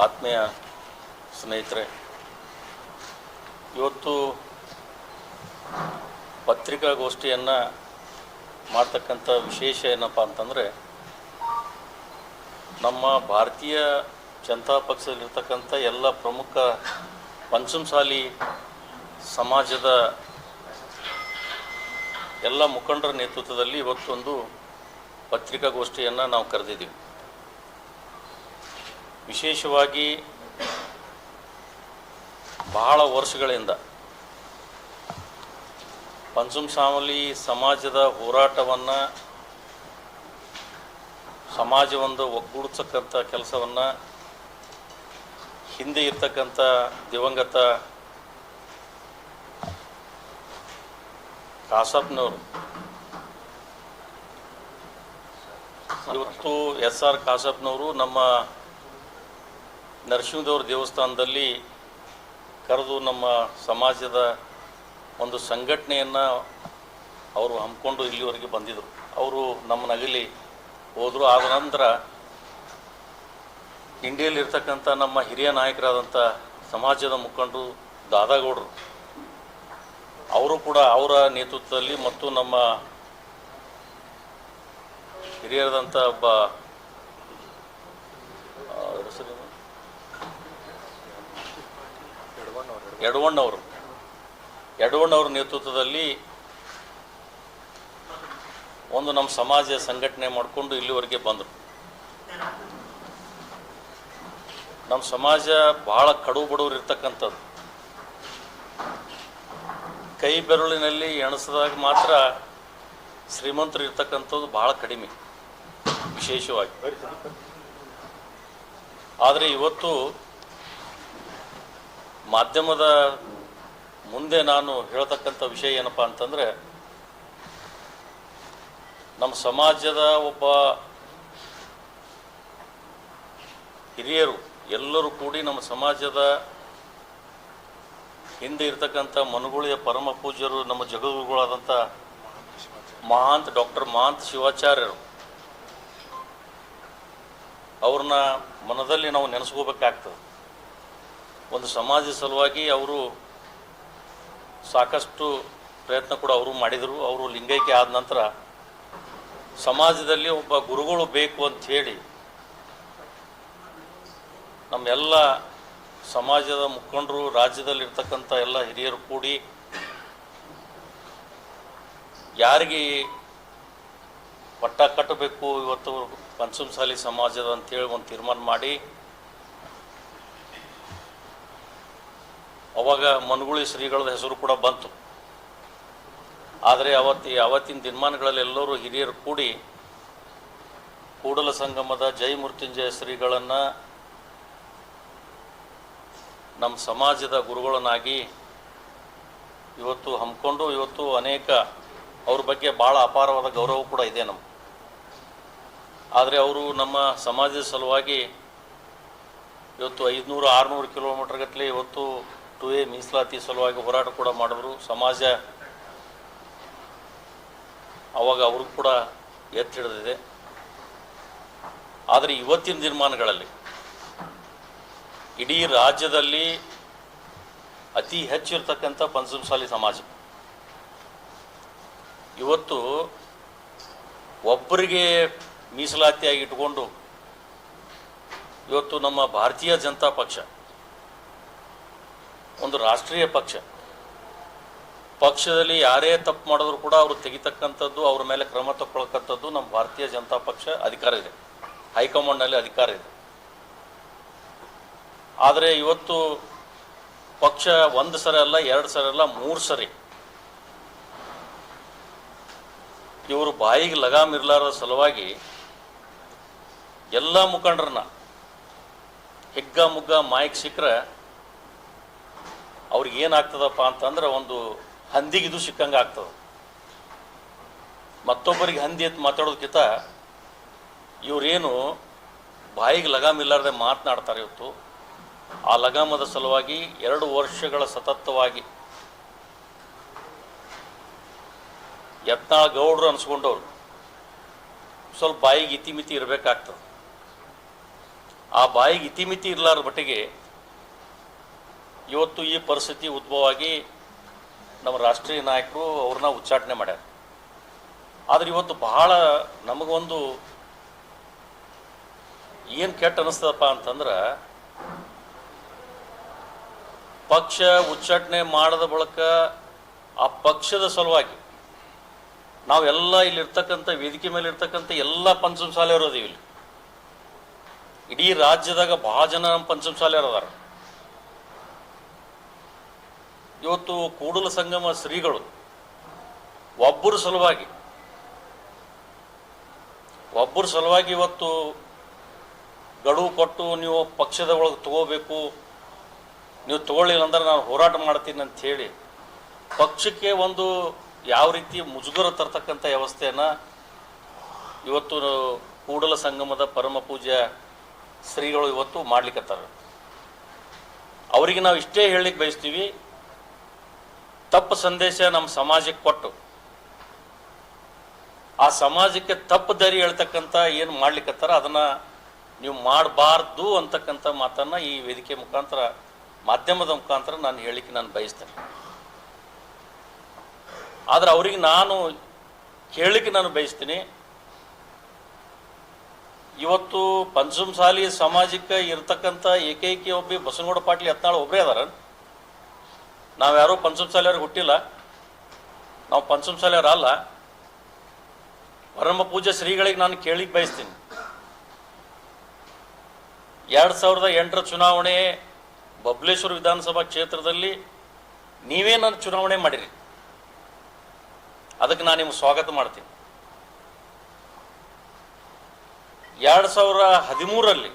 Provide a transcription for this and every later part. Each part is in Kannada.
ಆತ್ಮೀಯ ಸ್ನೇಹಿತರೆ, ಇವತ್ತು ಪತ್ರಿಕಾಗೋಷ್ಠಿಯನ್ನು ಮಾಡ್ತಕ್ಕಂಥ ವಿಶೇಷ ಏನಪ್ಪ ಅಂತಂದರೆ, ನಮ್ಮ ಭಾರತೀಯ ಜನತಾ ಪಕ್ಷದಲ್ಲಿರ್ತಕ್ಕಂಥ ಎಲ್ಲ ಪ್ರಮುಖ ಪಂಚಮಸಾಲಿ ಸಮಾಜದ ಎಲ್ಲ ಮುಖಂಡರ ನೇತೃತ್ವದಲ್ಲಿ ಇವತ್ತೊಂದು ಪತ್ರಿಕಾಗೋಷ್ಠಿಯನ್ನು ನಾವು ಕರೆದಿದ್ದೀವಿ. ವಿಶೇಷವಾಗಿ ಬಹಳ ವರ್ಷಗಳಿಂದ ಪಂಚಮಸಾಲಿ ಸಮಾಜದ ಹೋರಾಟವನ್ನು, ಸಮಾಜವೊಂದು ಒಗ್ಗೂಡಿಸತಕ್ಕಂಥ ಕೆಲಸವನ್ನು, ಹಿಂದೆ ಇರ್ತಕ್ಕಂಥ ದಿವಂಗತ ಕಾಸಪ್ನವರು. ಇವತ್ತು ಎಸ್ ಆರ್ ಕಾಸಪ್ನವರು ನಮ್ಮ ನರಸಿಂಹದೇವ್ರ ದೇವಸ್ಥಾನದಲ್ಲಿ ಕರೆದು ನಮ್ಮ ಸಮಾಜದ ಒಂದು ಸಂಘಟನೆಯನ್ನು ಅವರು ಹಮ್ಮಿಕೊಂಡು ಇಲ್ಲಿವರೆಗೆ ಬಂದಿದ್ದರು ಅವರು ನಮ್ಮ ನಗಲಿ ಹೋದರು. ಆದ ನಂತರ ಇಂಡಿಯಲ್ಲಿರ್ತಕ್ಕಂಥ ನಮ್ಮ ಹಿರಿಯ ನಾಯಕರಾದಂಥ ಸಮಾಜದ ಮುಖಂಡರು ದಾದಾಗೌಡರು, ಅವರು ಕೂಡ ಅವರ ನೇತೃತ್ವದಲ್ಲಿ ಮತ್ತು ನಮ್ಮ ಹಿರಿಯರಾದಂಥ ಒಬ್ಬ ಆ, ಅವ್ರ ಹೆಸರೇನು? ಯಡವಣ್ಣವರು. ಯಡವಣ್ಣವ್ರ ನೇತೃತ್ವದಲ್ಲಿ ಒಂದು ನಮ್ಮ ಸಮಾಜ ಸಂಘಟನೆ ಮಾಡಿಕೊಂಡು ಇಲ್ಲಿವರೆಗೆ ಬಂದರು. ನಮ್ಮ ಸಮಾಜ ಬಹಳ ಕಡು ಬಡವರು ಇರ್ತಕ್ಕಂಥದ್ದು ಕೈ ಬೆರಳಿನಲ್ಲಿ ಎಣಸದಾಗ ಮಾತ್ರ ಶ್ರೀಮಂತರು ಇರ್ತಕ್ಕಂಥದ್ದು ಬಹಳ ಕಡಿಮೆ, ವಿಶೇಷವಾಗಿ. ಆದರೆ ಇವತ್ತು ಮಾಧ್ಯಮದ ಮುಂದೆ ನಾನು ಹೇಳ್ತಕ್ಕಂಥ ವಿಷಯ ಏನಪ್ಪ ಅಂತಂದರೆ, ನಮ್ಮ ಸಮಾಜದ ಒಬ್ಬ ಹಿರಿಯರು ಎಲ್ಲರೂ ಕೂಡಿ ನಮ್ಮ ಸಮಾಜದ ಹಿಂದೆ ಇರ್ತಕ್ಕಂಥ ಮನುಗುಳಿಯ ಪರಮ ಪೂಜ್ಯರು, ನಮ್ಮ ಜಗದ್ಗುರುಗಳಾದಂಥ ಮಹಾಂತ್, ಡಾಕ್ಟರ್ ಮಹಾಂತ್ ಶಿವಾಚಾರ್ಯರು. ಅವ್ರನ್ನ ಮನದಲ್ಲಿ ನಾವು ನೆನೆಸ್ಕೋಬೇಕಾಗ್ತದೆ. ಒಂದು ಸಮಾಜ ಸಲುವಾಗಿ ಅವರು ಸಾಕಷ್ಟು ಪ್ರಯತ್ನ ಕೂಡ ಅವರು ಮಾಡಿದರು. ಅವರು ಲಿಂಗೈಕ್ಯ ಆದ ನಂತರ ಸಮಾಜದಲ್ಲಿ ಒಬ್ಬ ಗುರುಗಳು ಬೇಕು ಅಂತ ಹೇಳಿ ನಮ್ಮೆಲ್ಲ ಸಮಾಜದ ಮುಖಂಡರು, ರಾಜ್ಯದಲ್ಲಿರ್ತಕ್ಕಂಥ ಎಲ್ಲ ಹಿರಿಯರು ಕೂಡಿ ಯಾರಿಗೆ ಪಟ್ಟ ಕಟ್ಟಬೇಕು, ಇವತ್ತು ಪಂಚಮಸಾಲಿ ಸಮಾಜದ ಅಂತೇಳಿ ಒಂದು ತೀರ್ಮಾನ ಮಾಡಿ ಅವಾಗ ಮನುಗುಳಿ ಶ್ರೀಗಳ ಹೆಸರು ಕೂಡ ಬಂತು. ಆದರೆ ಅವತ್ತಿ, ಅವತ್ತಿನ ದಿನಮಾನಗಳಲ್ಲಿ ಎಲ್ಲರೂ ಹಿರಿಯರು ಕೂಡಿ ಕೂಡಲ ಸಂಗಮದ ಜೈ ಮೃತ್ಯುಂಜಯ ಶ್ರೀಗಳನ್ನು ನಮ್ಮ ಸಮಾಜದ ಗುರುಗಳನ್ನಾಗಿ ಇವತ್ತು ಹಮ್ಮಿಕೊಂಡು ಇವತ್ತು ಅನೇಕ ಅವ್ರ ಬಗ್ಗೆ ಭಾಳ ಅಪಾರವಾದ ಗೌರವ ಕೂಡ ಇದೆ ನಮ್ಮ ಆದರೆ ಅವರು ನಮ್ಮ ಸಮಾಜದ ಸಲುವಾಗಿ ಇವತ್ತು ಐದುನೂರು, ಆರುನೂರು ಕಿಲೋಮೀಟರ್ಗಟ್ಟಲೆ ಇವತ್ತು ಟು ಎ ಮೀಸಲಾತಿ ಸಲುವಾಗಿ ಹೋರಾಟ ಕೂಡ ಮಾಡಿದ್ರು. ಸಮಾಜ ಅವಾಗ ಅವ್ರಿಗೂ ಕೂಡ ಎತ್ತಿ ಹಿಡಿದಿದೆ. ಆದರೆ ಇವತ್ತಿನ ದಿನಮಾನಗಳಲ್ಲಿ ಇಡೀ ರಾಜ್ಯದಲ್ಲಿ ಅತಿ ಹೆಚ್ಚಿರ್ತಕ್ಕಂಥ ಪಂಚಮಸಾಲಿ ಸಮಾಜ. ಇವತ್ತು ಒಬ್ಬರಿಗೆ ಮೀಸಲಾತಿಯಾಗಿ ಇಟ್ಕೊಂಡು ಇವತ್ತು ನಮ್ಮ ಭಾರತೀಯ ಜನತಾ ಪಕ್ಷ ಒಂದು ರಾಷ್ಟ್ರೀಯ ಪಕ್ಷ. ಪಕ್ಷದಲ್ಲಿ ಯಾರೇ ತಪ್ಪು ಮಾಡಿದ್ರು ಕೂಡ ಅವರು ತೆಗಿತಕ್ಕಂಥದ್ದು, ಅವ್ರ ಮೇಲೆ ಕ್ರಮ ತಗೊಳ್ತಕ್ಕಂಥದ್ದು ನಮ್ಮ ಭಾರತೀಯ ಜನತಾ ಪಕ್ಷ ಅಧಿಕಾರ ಇದೆ. ಹೈಕಮಾಂಡ್ನಲ್ಲಿ ಅಧಿಕಾರ ಇದೆ. ಆದರೆ ಇವತ್ತು ಪಕ್ಷ ಒಂದು ಸರಿ ಅಲ್ಲ, ಎರಡು ಸರಿ ಅಲ್ಲ, ಮೂರು ಸರಿ. ಇವರು ಬಾಯಿಗೆ ಲಗಾಮ್ ಇರಲಾರದ ಸಲುವಾಗಿ ಎಲ್ಲ ಮುಖಂಡರನ್ನ, ಹಿಗ್ಗ ಮುಗ್ಗ ಮಾಯಕ್ ಸಿಕ್ಕರೆ ಅವ್ರಿಗೆ ಏನಾಗ್ತದಪ್ಪ ಅಂತಂದ್ರೆ ಒಂದು ಹಂದಿಗಿದು ಸಿಕ್ಕಂಗೆ ಆಗ್ತದೆ. ಮತ್ತೊಬ್ಬರಿಗೆ ಹಂದಿ ಅಂತ ಮಾತಾಡೋದಕ್ಕಿಂತ ಇವರೇನು ಬಾಯಿಗೆ ಲಗಾಮ್ ಇಲ್ಲಾರ್ದೆ ಮಾತನಾಡ್ತಾರೆ ಇವತ್ತು. ಆ ಲಗಾಮದ ಸಲುವಾಗಿ ಎರಡು ವರ್ಷಗಳ ಸತತವಾಗಿ ಯತ್ನಾಳ್ ಗೌಡ್ರು ಅನ್ಸ್ಕೊಂಡವ್ರು. ಸ್ವಲ್ಪ ಬಾಯಿಗೆ ಇತಿಮಿತಿ ಇರಬೇಕಾಗ್ತದೆ. ಆ ಬಾಯಿಗೆ ಇತಿಮಿತಿ ಇರಲಾರ್ದ ಮಟ್ಟಿಗೆ ಇವತ್ತು ಈ ಪರಿಸ್ಥಿತಿ ಉದ್ಭವ ಆಗಿ ನಮ್ಮ ರಾಷ್ಟ್ರೀಯ ನಾಯಕರು ಅವ್ರನ್ನ ಉಚ್ಚಾಟನೆ ಮಾಡ್ಯಾರ. ಆದ್ರೆ ಇವತ್ತು ಬಹಳ ನಮಗೊಂದು ಏನು ಕೆಟ್ಟ ಅನಿಸ್ತದಪ್ಪ ಅಂತಂದ್ರೆ, ಪಕ್ಷ ಉಚ್ಚಾಟನೆ ಮಾಡದ ಬಳಿಕ ಆ ಪಕ್ಷದ ಸಲುವಾಗಿ ನಾವೆಲ್ಲ ಇಲ್ಲಿರ್ತಕ್ಕಂಥ ವೇದಿಕೆ ಮೇಲೆ ಇರ್ತಕ್ಕಂಥ ಎಲ್ಲ ಪಂಚಮಸಾಲೆಯವರು ಅದೀವಿ ಇಲ್ಲಿ. ಇಡೀ ರಾಜ್ಯದಾಗ ಬಹಳ ಜನ ನಮ್ಮ ಪಂಚಮಸಾಲೆಯವರು ಅದಾರ. ಇವತ್ತು ಕೂಡಲ ಸಂಗಮ ಶ್ರೀಗಳು ಒಬ್ಬರ ಸಲುವಾಗಿ ಒಬ್ಬರ ಸಲುವಾಗಿ ಇವತ್ತು ಗಡುವು ಕೊಟ್ಟು ನೀವು ಪಕ್ಷದ ಒಳಗೆ ತಗೋಬೇಕು, ನೀವು ತಗೊಳ್ಳಿಲ್ಲ ಅಂದ್ರೆ ನಾನು ಹೋರಾಟ ಮಾಡ್ತೀನಿ ಅಂತ ಹೇಳಿ, ಪಕ್ಷಕ್ಕೆ ಒಂದು ಯಾವ ರೀತಿ ಮುಜುಗರ ತರ್ತಕ್ಕಂಥ ವ್ಯವಸ್ಥೆಯನ್ನು ಇವತ್ತು ಕೂಡಲ ಸಂಗಮದ ಪರಮ ಪೂಜೆ ಶ್ರೀಗಳು ಇವತ್ತು ಮಾಡ್ಲಿಕ್ಕತ್ತಾರ ಅವರಿಗೆ ನಾವು ಇಷ್ಟೇ ಹೇಳಲಿಕ್ಕೆ ಬಯಸ್ತೀವಿ. ತಪ್ಪು ಸಂದೇಶ ನಮ್ಮ ಸಮಾಜಕ್ಕೆ ಕೊಟ್ಟು, ಆ ಸಮಾಜಕ್ಕೆ ತಪ್ಪು ದಾರಿ ಹೇಳ್ತಕ್ಕಂಥ ಏನು ಮಾಡ್ಲಿಕ್ಕತ್ತಾರ ಅದನ್ನ ನೀವು ಮಾಡಬಾರ್ದು ಅಂತಕ್ಕಂಥ ಮಾತನ್ನ ಈ ವೇದಿಕೆ ಮುಖಾಂತರ, ಮಾಧ್ಯಮದ ಮುಖಾಂತರ ನಾನು ಹೇಳಿಕ್ಕೆ ನಾನು ಬಯಸ್ತೇನೆ. ಆದ್ರೆ ಅವರಿಗೆ ನಾನು ಕೇಳಲಿಕ್ಕೆ ನಾನು ಬಯಸ್ತೀನಿ, ಇವತ್ತು ಪಂಚಮಸಾಲಿ ಸಮಾಜಕ್ಕೆ ಇರತಕ್ಕಂಥ ಏಕೈಕಿ ಒಬ್ಬ ಬಸನಗೌಡ ಪಾಟೀಲ್ ಯತ್ನಾಳ್ ಒಬ್ಬರೇ ಅದಾರ. ನಾವ್ಯಾರೂ ಪಂಚಮಸಾಲಿಯವ್ರಿಗೆ ಹುಟ್ಟಿಲ್ಲ. ನಾವು ಪಂಚಮಸಾಲಿಯವ್ರು ಅಲ್ಲ. ಪರಮ ಪೂಜೆ ಶ್ರೀಗಳಿಗೆ ನಾನು ಕೇಳಿ ಬಯಸ್ತೀನಿ. ಎರಡು ಸಾವಿರದ ಎಂಟರ ಚುನಾವಣೆ ಬಬ್ಲೇಶ್ವರ ವಿಧಾನಸಭಾ ಕ್ಷೇತ್ರದಲ್ಲಿ ನೀವೇ ನನ್ನ ಚುನಾವಣೆ ಮಾಡಿರಿ. ಅದಕ್ಕೆ ನಾನು ನಿಮ್ಗೆ ಸ್ವಾಗತ ಮಾಡ್ತೀನಿ. ಎರಡು ಸಾವಿರ ಹದಿಮೂರರಲ್ಲಿ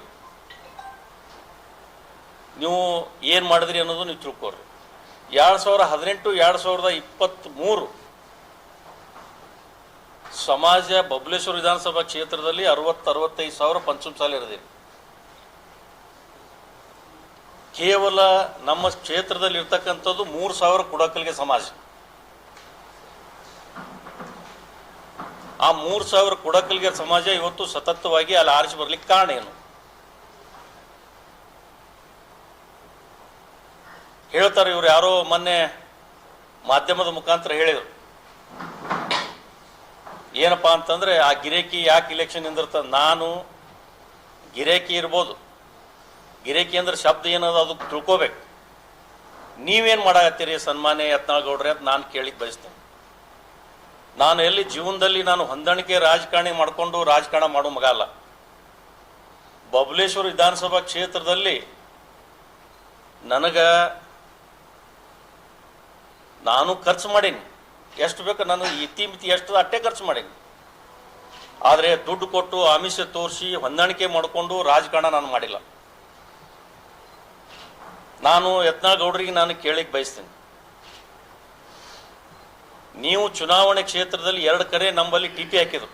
ನೀವು ಏನು ಮಾಡಿದ್ರಿ ಅನ್ನೋದು ನೀವು ತಿಳ್ಕೊಳ್ರಿ. ಎರಡು ಸಾವಿರ ಹದಿನೆಂಟು, ಎರಡು ಸಾವಿರದ ಇಪ್ಪತ್ತ್ಮೂರು ಸಮಾಜ ಬಬಲೇಶ್ವರ ವಿಧಾನಸಭಾ ಕ್ಷೇತ್ರದಲ್ಲಿ ಅರವತ್ತು ಅರವತ್ತೈದು ಸಾವಿರ ಪಂಚಮಸಾಲಿ ಇರದಿರಿ ಕೇವಲ ನಮ್ಮ ಕ್ಷೇತ್ರದಲ್ಲಿ ಇರ್ತಕ್ಕಂಥದ್ದು ಮೂರು ಸಾವಿರ ಕುಡಕಲ್ಗೆ ಸಮಾಜ. ಆ ಮೂರು ಸಾವಿರ ಕುಡಕಲ್ಗೆ ಸಮಾಜ ಇವತ್ತು ಸತತವಾಗಿ ಅಲ್ಲಿ ಆರಿಸಿ ಬರ್ಲಿಕ್ಕೆ ಕಾರಣ ಏನು? ಹೇಳ್ತಾರೆ ಇವರು ಯಾರೋ ಮೊನ್ನೆ ಮಾಧ್ಯಮದ ಮುಖಾಂತರ ಹೇಳಿದರು. ಏನಪ್ಪ ಅಂತಂದರೆ ಆ ಗಿರೇಕಿ ಯಾಕೆ ಇಲೆಕ್ಷನ್ ನಿಂದಿರ್ತದ ನಾನು ಗಿರೇಕಿ ಇರ್ಬೋದು. ಗಿರೇಕಿ ಅಂದ್ರೆ ಶಬ್ದ ಏನದ ಅದು ತಿಳ್ಕೋಬೇಕು. ನೀವೇನು ಮಾಡಾಕತ್ತೀರಿ ಸನ್ಮಾನ್ಯ ಯತ್ನಾಳ್ ಗೌಡ್ರೆ ಅಂತ ನಾನು ಕೇಳಿಕ್ ಬಯಸ್ತೇನೆ. ನಾನು ಎಲ್ಲಿ ಜೀವನದಲ್ಲಿ ನಾನು ಹೊಂದಾಣಿಕೆ ರಾಜಕಾರಣಿ ಮಾಡಿಕೊಂಡು ರಾಜಕಾರಣ ಮಾಡೋ ಮಗ ಅಲ್ಲ. ಬಬಲೇಶ್ವರ ವಿಧಾನಸಭಾ ಕ್ಷೇತ್ರದಲ್ಲಿ ನನಗ ನಾನು ಖರ್ಚು ಮಾಡೀನಿ. ಎಷ್ಟು ಬೇಕು ನಾನು ಇತಿಮಿತಿ ಎಷ್ಟು ಅಟ್ಟೆ ಖರ್ಚು ಮಾಡೀನಿ. ಆದರೆ ದುಡ್ಡು ಕೊಟ್ಟು ಆಮಿಷ ತೋರಿಸಿ ಹೊಂದಾಣಿಕೆ ಮಾಡಿಕೊಂಡು ರಾಜಕಾರಣ ನಾನು ಮಾಡಿಲ್ಲ. ನಾನು ಯತ್ನಾಳ್ ಗೌಡರಿಗೆ ನಾನು ಕೇಳಿಕ್ ಬಯಸ್ತೀನಿ. ನೀವು ಚುನಾವಣೆ ಕ್ಷೇತ್ರದಲ್ಲಿ ಎರಡು ಕರೆ ನಂಬಲ್ಲಿ ಟಿ ಪಿ ಹಾಕಿದ್ರು.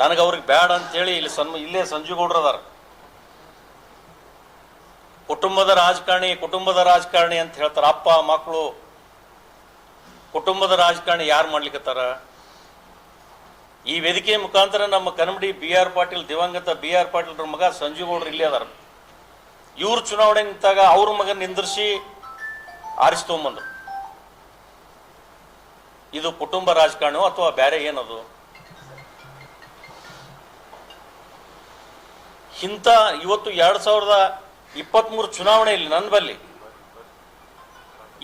ನನಗೆ ಅವ್ರಿಗೆ ಬೇಡ ಅಂತೇಳಿ ಇಲ್ಲಿ ಸನ್, ಇಲ್ಲೇ ಸಂಜು ಗೌಡ್ರು ಅದಾರ. ಕುಟುಂಬದ ರಾಜಕಾರಣಿ ಕುಟುಂಬದ ರಾಜಕಾರಣಿ ಅಂತ ಹೇಳ್ತಾರೆ, ಅಪ್ಪ, ಮಕ್ಕಳು ಕುಟುಂಬದ ರಾಜಕಾರಣಿ ಯಾರು ಮಾಡ್ಲಿಕ್ಕತ್ತಾರ ಈ ವೇದಿಕೆ ಮುಖಾಂತರ ನಮ್ಮ ಕನ್ನಡಿ ಬಿ ಆರ್ ಪಾಟೀಲ್, ದಿವಂಗತ ಬಿ ಆರ್ ಪಾಟೀಲ್ ಮಗ ಸಂಜೀವ್ ಗೌಡ್ರು ಇಲ್ಲಿ ಅದಾರ. ಇವ್ರ ಚುನಾವಣೆ ನಿಂತಾಗ ಅವ್ರ ಮಗನ ನಿಂದ್ರಿಸಿ ಆರಿಸಿ ತಗೊಂಬಂದ್ರು. ಇದು ಕುಟುಂಬ ರಾಜಕಾರಣ ಅಥವಾ ಬೇರೆ ಏನದು? ಇಂಥ ಇವತ್ತು ಎರಡ್ ಸಾವಿರದ ಇಪ್ಪತ್ಮೂರು ಚುನಾವಣೆಯಲ್ಲಿ ನನ್ನ ಬಲ್ಲಿ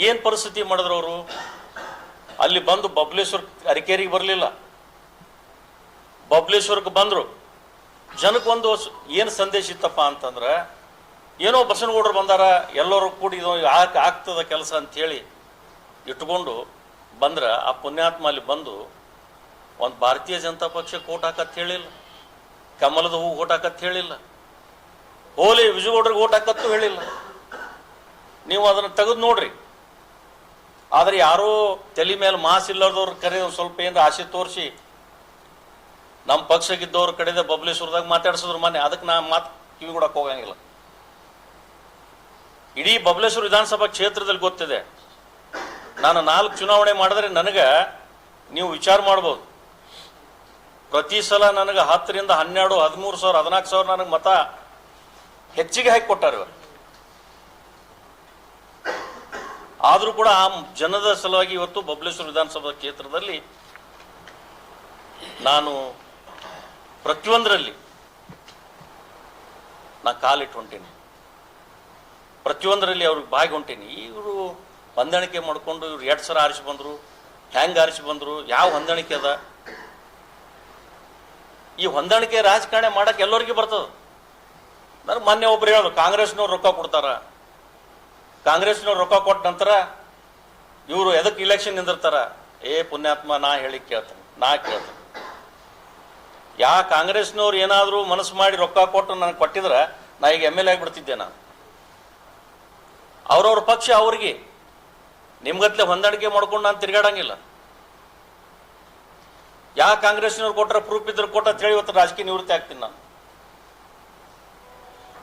ಏನ್ ಪರಿಸ್ಥಿತಿ ಮಾಡಿದ್ರು ಅವರು? ಅಲ್ಲಿ ಬಂದು ಬಬ್ಲೇಶ್ವರ್ ಅರಿಕೇರಿಗೆ ಬರಲಿಲ್ಲ. ಬಬ್ಲೇಶ್ವರಕ್ಕೆ ಬಂದರು. ಜನಕ್ಕೊಂದು ಏನು ಸಂದೇಶ ಇತ್ತಪ್ಪ ಅಂತಂದ್ರೆ, ಏನೋ ಬಸನಗೌಡರು ಬಂದಾರ, ಎಲ್ಲರೂ ಕೂಡಿ ಇದು ಆಗ್ತದ ಕೆಲಸ ಅಂಥೇಳಿ ಇಟ್ಕೊಂಡು ಬಂದ್ರೆ, ಆ ಪುಣ್ಯಾತ್ಮ ಅಲ್ಲಿ ಬಂದು ಒಂದು ಭಾರತೀಯ ಜನತಾ ಪಕ್ಷಕ್ಕೆ ಕೋಟ್ ಹಾಕತ್ ಹೇಳಿಲ್ಲ. ಕಮಲದ ಹೂ ಓಟ್ ಹಾಕತ್ ಹೇಳಿಲ್ಲ. ಹೋಲಿ ವಿಜಯಗೌಡರಿಗೆ ಓಟ್ ಹಾಕತ್ತು ಹೇಳಿಲ್ಲ. ನೀವು ಅದನ್ನು ತೆಗೆದು ನೋಡ್ರಿ. ಆದ್ರೆ ಯಾರೋ ತಲೆ ಮೇಲೆ ಮಾಸ್ ಇಲ್ಲದವ್ರ ಕರೆ ಸ್ವಲ್ಪ ಏನಾರ ಆಸೆ ತೋರಿಸಿ ನಮ್ಮ ಪಕ್ಷಕ್ಕಿದ್ದವ್ರ ಕಡೆದ ಬಬ್ಲೇಶ್ವರದಾಗ ಮಾತಾಡ್ಸಿದ್ರು ಮೊನ್ನೆ ಅದಕ್ಕೆ ನಾ ಮಾತು ಕಿವಿ ಕೊಡಕ್ಕೆ ಹೋಗಂಗಿಲ್ಲ. ಇಡೀ ಬಬಲೇಶ್ವರ ವಿಧಾನಸಭಾ ಕ್ಷೇತ್ರದಲ್ಲಿ ಗೊತ್ತಿದೆ. ನಾನು ನಾಲ್ಕು ಚುನಾವಣೆ ಮಾಡಿದ್ರೆ ನನಗೆ ನೀವು ವಿಚಾರ ಮಾಡ್ಬೋದು. ಪ್ರತಿ ಸಲ ನನಗೆ ಹತ್ತರಿಂದ ಹನ್ನೆರಡು, ಹದಿಮೂರು ಸಾವಿರ, ಹದಿನಾಲ್ಕು ಸಾವಿರ ನನಗೆ ಮತ ಹೆಚ್ಚಿಗೆ ಹಾಕಿ ಕೊಟ್ಟಾರ ಇವರು. ಆದರೂ ಕೂಡ ಆ ಜನದ ಸಲುವಾಗಿ ಇವತ್ತು ಬಬ್ಲೇಶ್ವರ ವಿಧಾನಸಭಾ ಕ್ಷೇತ್ರದಲ್ಲಿ ನಾನು ಪ್ರತಿಯೊಂದರಲ್ಲಿ ನಾ ಕಾಲಿಟ್ಟು ಹೊಂಟೀನಿ. ಪ್ರತಿಯೊಂದರಲ್ಲಿ ಅವ್ರಿಗೆ ಬಾಗಿ ಹೊಂಟೀನಿ. ಇವರು ಹೊಂದಾಣಿಕೆ ಮಾಡ್ಕೊಂಡು ಇವ್ರು ಎರಡು ಸಲ ಆರಿಸಿ ಬಂದರು ಹೆಂಗೆ ಆರಿಸಿ ಬಂದರು, ಯಾವ ಹೊಂದಾಣಿಕೆ ಅದ? ಈ ಹೊಂದಾಣಿಕೆ ರಾಜಕಾರಣ ಮಾಡಕ್ಕೆ ಎಲ್ಲರಿಗೂ ಬರ್ತದ. ನನಗೆ ಮೊನ್ನೆ ಒಬ್ರು ಹೇಳೋದು ಕಾಂಗ್ರೆಸ್ನವ್ರು ರೊಕ್ಕ ಕೊಡ್ತಾರ. ಕಾಂಗ್ರೆಸ್ನವ್ರು ರೊಕ್ಕ ಕೊಟ್ಟ ನಂತರ ಇವರು ಎದಕ್ಕೆ ಇಲೆಕ್ಷನ್ ನಿಂದಿರ್ತಾರ? ಏ ಪುಣ್ಯಾತ್ಮ, ನಾ ಹೇಳಿ ಕೇಳ್ತೇನೆ, ನಾ ಕೇಳ್ತೇನೆ. ಯಾ ಕಾಂಗ್ರೆಸ್ನವ್ರು ಏನಾದರೂ ಮನಸ್ಸು ಮಾಡಿ ರೊಕ್ಕ ಕೊಟ್ಟು ನನಗೆ ಕೊಟ್ಟಿದ್ರೆ, ನಾ ಈಗ ಎಂ ಎಲ್ ಎ ಆಗಿಬಿಡ್ತಿದ್ದೆ ನಾನು. ಅವ್ರವ್ರ ಪಕ್ಷ ಅವ್ರಿಗೆ. ನಿಮ್ಗತ್ಲೆ ಹೊಂದಾಣಿಕೆ ಮಾಡ್ಕೊಂಡು ನಾನು ತಿರ್ಗಾಡಂಗಿಲ್ಲ. ಯಾ ಕಾಂಗ್ರೆಸ್ನವ್ರು ಕೊಟ್ರೆ ಪ್ರೂಫ್ ಇದ್ರೆ ಕೊಟ್ಟ ಹೇಳಿ ಇವತ್ತು ರಾಜಕೀಯ ನಿವೃತ್ತಿ ಆಗ್ತೀನಿ ನಾನು.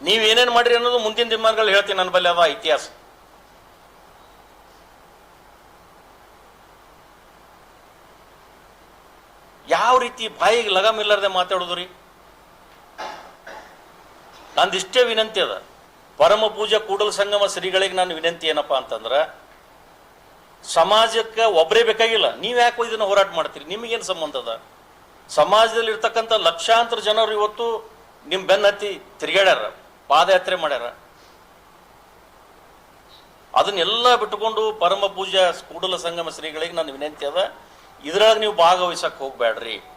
ನೀವು ಏನೇನು ಮಾಡಿರಿ ಅನ್ನೋದು ಮುಂದಿನ ದಿನಮಾನಗಳು ಹೇಳ್ತೀನಿ ನನ್ನ ಬಲ್ಲಿ ಅದ ಇತಿಹಾಸ ಯಾವ ರೀತಿ ಬಾಯಿಗೆ ಲಗಮ್ ಇಲ್ಲಾರ್ದೆ ಮಾತಾಡೋದು ರೀ. ನಂದಿಷ್ಟೇ ವಿನಂತಿ ಅದ. ಪರಮ ಪೂಜಾ ಕೂಡಲ ಸಂಗಮ ಶ್ರೀಗಳಿಗೆ ನಾನು ವಿನಂತಿ ಏನಪ್ಪಾ ಅಂತಂದ್ರೆ, ಸಮಾಜಕ್ಕೆ ಒಬ್ಬರೇ ಬೇಕಾಗಿಲ್ಲ. ನೀವು ಯಾಕೆ ಇದನ್ನ ಹೋರಾಟ ಮಾಡ್ತೀರಿ? ನಿಮಗೇನು ಸಂಬಂಧ ಅದ? ಸಮಾಜದಲ್ಲಿ ಇರ್ತಕ್ಕಂಥ ಲಕ್ಷಾಂತರ ಜನರು ಇವತ್ತು ನಿಮ್ಮ ಬೆನ್ನ ಹತ್ತಿ ತಿರುಗಾಡ್ಯಾರ ಪಾದಯಾತ್ರೆ ಮಾಡ್ಯಾರ. ಅದನ್ನೆಲ್ಲ ಬಿಟ್ಟುಕೊಂಡು ಪರಮ ಪೂಜಾ ಕೂಡಲ ಸಂಗಮ ಶ್ರೀಗಳಿಗೆ ನನ್ನ ವಿನಂತಿ ಅದ. ಇದ್ರೊಳಗೆ ನೀವು ಭಾಗವಹಿಸಕ್ಕೆ ಹೋಗ್ಬೇಡ್ರಿ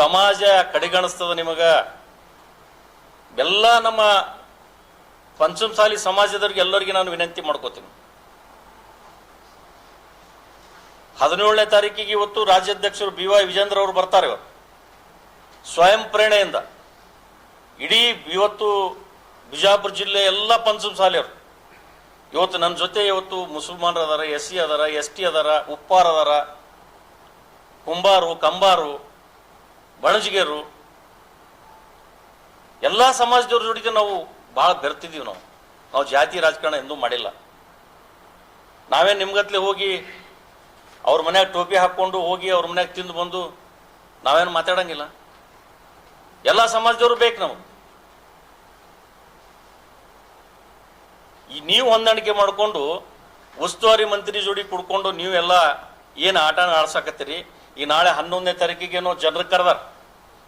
ಸಮಾಜ ಕಡೆಗಣಿಸ್ತದ ನಿಮಗ. ಎಲ್ಲ ನಮ್ಮ ಪಂಚಮಸಾಲಿ ಸಮಾಜದವ್ರಿಗೆ ಎಲ್ಲರಿಗೆ ನಾನು ವಿನಂತಿ ಮಾಡ್ಕೋತೀನಿ. ಹದಿನೇಳನೇ ತಾರೀಕಿಗೆ ಇವತ್ತು ರಾಜ್ಯಾಧ್ಯಕ್ಷರು ಬಿ ವೈ ವಿಜೇಂದ್ರ ಅವರು ಬರ್ತಾರೆ ಇವರು ಸ್ವಯಂ ಪ್ರೇರಣೆಯಿಂದ. ಇಡೀ ಇವತ್ತು ಬಿಜಾಪುರ ಜಿಲ್ಲೆ ಎಲ್ಲ ಪಂಚಮಸಾಲಿಯವರು. ಇವತ್ತು ನನ್ನ ಜೊತೆ ಇವತ್ತು ಮುಸಲ್ಮಾನರು ಅದಾರ ಎಸ್ ಸಿ ಅದಾರ ಎಸ್ ಟಿ ಅದಾರ, ಉಪ್ಪಾರ ಅದಾರ. ಕುಂಬಾರು, ಕಂಬಾರು ಬಣಜಿಗೆರು ಎಲ್ಲ ಸಮಾಜದವ್ರ ಜೊತೆಗೆ ನಾವು ಭಾಳ ಬೆರ್ತಿದ್ದೀವಿ ನಾವು. ನಾವು ಜಾತಿ ರಾಜಕಾರಣ ಎಂದೂ ಮಾಡಿಲ್ಲ. ನಾವೇ ನಿಮ್ಗತ್ಲೆ ಹೋಗಿ ಅವ್ರ ಮನ್ಯಾಗ ಟೋಪಿ ಹಾಕ್ಕೊಂಡು ಹೋಗಿ ಅವ್ರ ಮನ್ಯಾಗ ತಿಂದು ಬಂದು ನಾವೇನು ಮಾತಾಡಂಗಿಲ್ಲ. ಎಲ್ಲ ಸಮಾಜದವರು ಬೇಕು ನಮಗೆ. ಈ ನೀವು ಹೊಂದಾಣಿಕೆ ಮಾಡಿಕೊಂಡು ಉಸ್ತುವಾರಿ ಮಂತ್ರಿ ಜೋಡಿ ಕುಡ್ಕೊಂಡು ನೀವೆಲ್ಲ ಏನು ಆಟನ ಆಡ್ಸಕತ್ತೀರಿ? ಈ ನಾಳೆ ಹನ್ನೊಂದನೇ ತಾರೀಕಿಗೇನೋ ಜನರು ಕರೆದಾರ.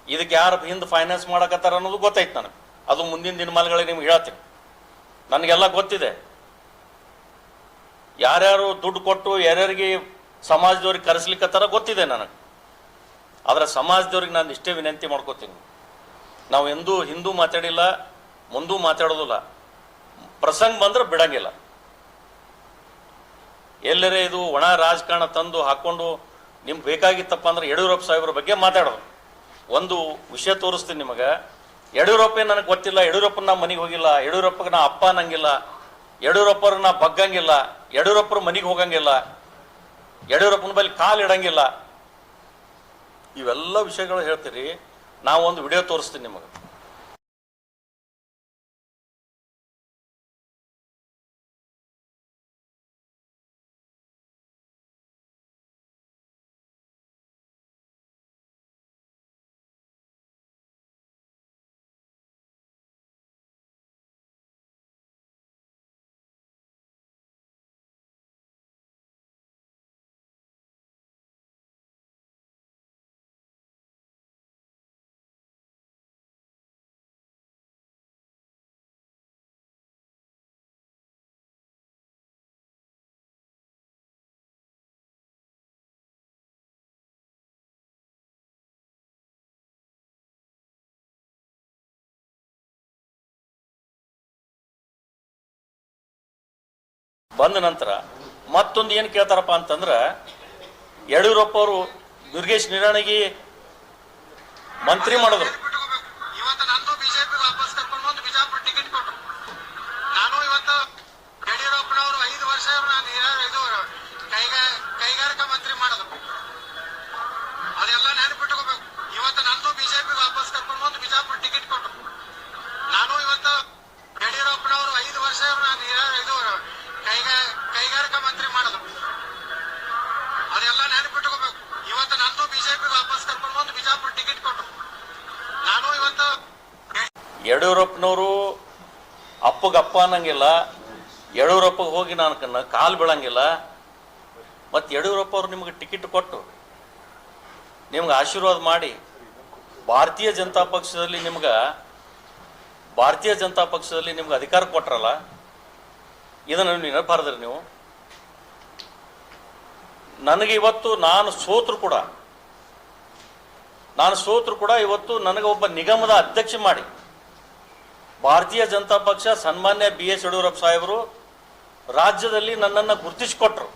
ಇದಕ್ಕೆ ಯಾರು ಹಿಂದೆ ಫೈನಾನ್ಸ್ ಮಾಡಕತ್ತಾರ ಅನ್ನೋದು ಗೊತ್ತಾಯ್ತು ನನಗೆ. ಅದು ಮುಂದಿನ ದಿನಮಾನಗಳಿಗೆ ನಿಮ್ಗೆ ಹೇಳ್ತೀನಿ. ನನಗೆಲ್ಲ ಗೊತ್ತಿದೆ. ಯಾರ್ಯಾರು ದುಡ್ಡು ಕೊಟ್ಟು ಯಾರ್ಯಾರಿಗೆ ಸಮಾಜದವ್ರಿಗೆ ಕರೆಸ್ಲಿಕ್ಕತ್ತಾರ ಗೊತ್ತಿದೆ ನನಗೆ. ಆದರೆ ಸಮಾಜದವ್ರಿಗೆ ನಾನು ಇಷ್ಟೇ ವಿನಂತಿ ಮಾಡ್ಕೋತೀನಿ. ನಾವು ಎಂದೂ ಹಿಂದೂ ಮಾತಾಡಿಲ್ಲ, ಮುಂದೂ ಮಾತಾಡೋದಿಲ್ಲ. ಪ್ರಸಂಗ ಬಂದ್ರೆ ಬಿಡಂಗಿಲ್ಲ. ಎಲ್ಲರೇ ಇದು ಒಣ ರಾಜಕಾರಣ ತಂದು ಹಾಕ್ಕೊಂಡು ನಿಮ್ಗೆ ಬೇಕಾಗಿತ್ತಪ್ಪ ಅಂದ್ರೆ ಯಡಿಯೂರಪ್ಪ ಸಾಹೇಬ್ರ ಬಗ್ಗೆ ಮಾತಾಡೋದು. ಒಂದು ವಿಷಯ ತೋರಿಸ್ತೀನಿ ನಿಮಗೆ. ಯಡಿಯೂರಪ್ಪ ನನಗೆ ಗೊತ್ತಿಲ್ಲ, ಯಡಿಯೂರಪ್ಪನ ನಾ ಮನೆಗೆ ಹೋಗಿಲ್ಲ, ಯಡಿಯೂರಪ್ಪಗೆ ನಾ ಅಪ್ಪ ಅನ್ನಂಗಿಲ್ಲ, ಯಡಿಯೂರಪ್ಪರ ನಾ ಬಗ್ಗಂಗಿಲ್ಲ, ಯಡಿಯೂರಪ್ಪರ ಮನೆಗೆ ಹೋಗಂಗಿಲ್ಲ, ಯಡಿಯೂರಪ್ಪನ ಬಳಿ ಕಾಲು ಇಡಂಗಿಲ್ಲ. ಇವೆಲ್ಲ ವಿಷಯಗಳು ಹೇಳ್ತೀರಿ ನಾವು ಒಂದು ವಿಡಿಯೋ ತೋರಿಸ್ತೀನಿ ನಿಮಗೆ. ಬಂದ ನಂತರ ಮತ್ತೊಂದು ಏನು ಕೇಳ್ತಾರಪ್ಪ ಅಂತಂದ್ರೆ ಯಡಿಯೂರಪ್ಪ ಅವರು ದುರ್ಗೇಶ್ ನಿರಾಣಿಗೆ ಮಂತ್ರಿ ಮಾಡಿದ್ರು. ಅಪ್ಪಗಪ್ಪ ಅನ್ನಂಗಿಲ್ಲ. ಯಡಿಯೂರಪ್ಪಗೆ ಹೋಗಿ ನಾನು ಕಾಲು ಬೀಳಂಗಿಲ್ಲ. ಮತ್ತು ಯಡಿಯೂರಪ್ಪ ಅವರು ನಿಮಗೆ ಟಿಕೆಟ್ ಕೊಟ್ಟು ನಿಮ್ಗೆ ಆಶೀರ್ವಾದ ಮಾಡಿ ಭಾರತೀಯ ಜನತಾ ಪಕ್ಷದಲ್ಲಿ ನಿಮ್ಗೆ ಭಾರತೀಯ ಜನತಾ ಪಕ್ಷದಲ್ಲಿ ನಿಮ್ಗೆ ಅಧಿಕಾರ ಕೊಟ್ರಲ್ಲ, ಇದನ್ನು ನೆನಪಾರದ್ರಿ ನೀವು. ನನಗೆ ಇವತ್ತು ನಾನು ಸೋತ್ರು ಕೂಡ, ನಾನು ಸೋತ್ರು ಕೂಡ ಇವತ್ತು ನನಗೆ ಒಬ್ಬ ನಿಗಮದ ಅಧ್ಯಕ್ಷ ಮಾಡಿ ಭಾರತೀಯ ಜನತಾ ಪಕ್ಷ ಸನ್ಮಾನ್ಯ ಬಿ ಎಸ್ ಯಡಿಯೂರಪ್ಪ ಸಾಹೇಬರು ರಾಜ್ಯದಲ್ಲಿ ನನ್ನನ್ನು ಗುರುತಿಸಿಕೊಟ್ರು.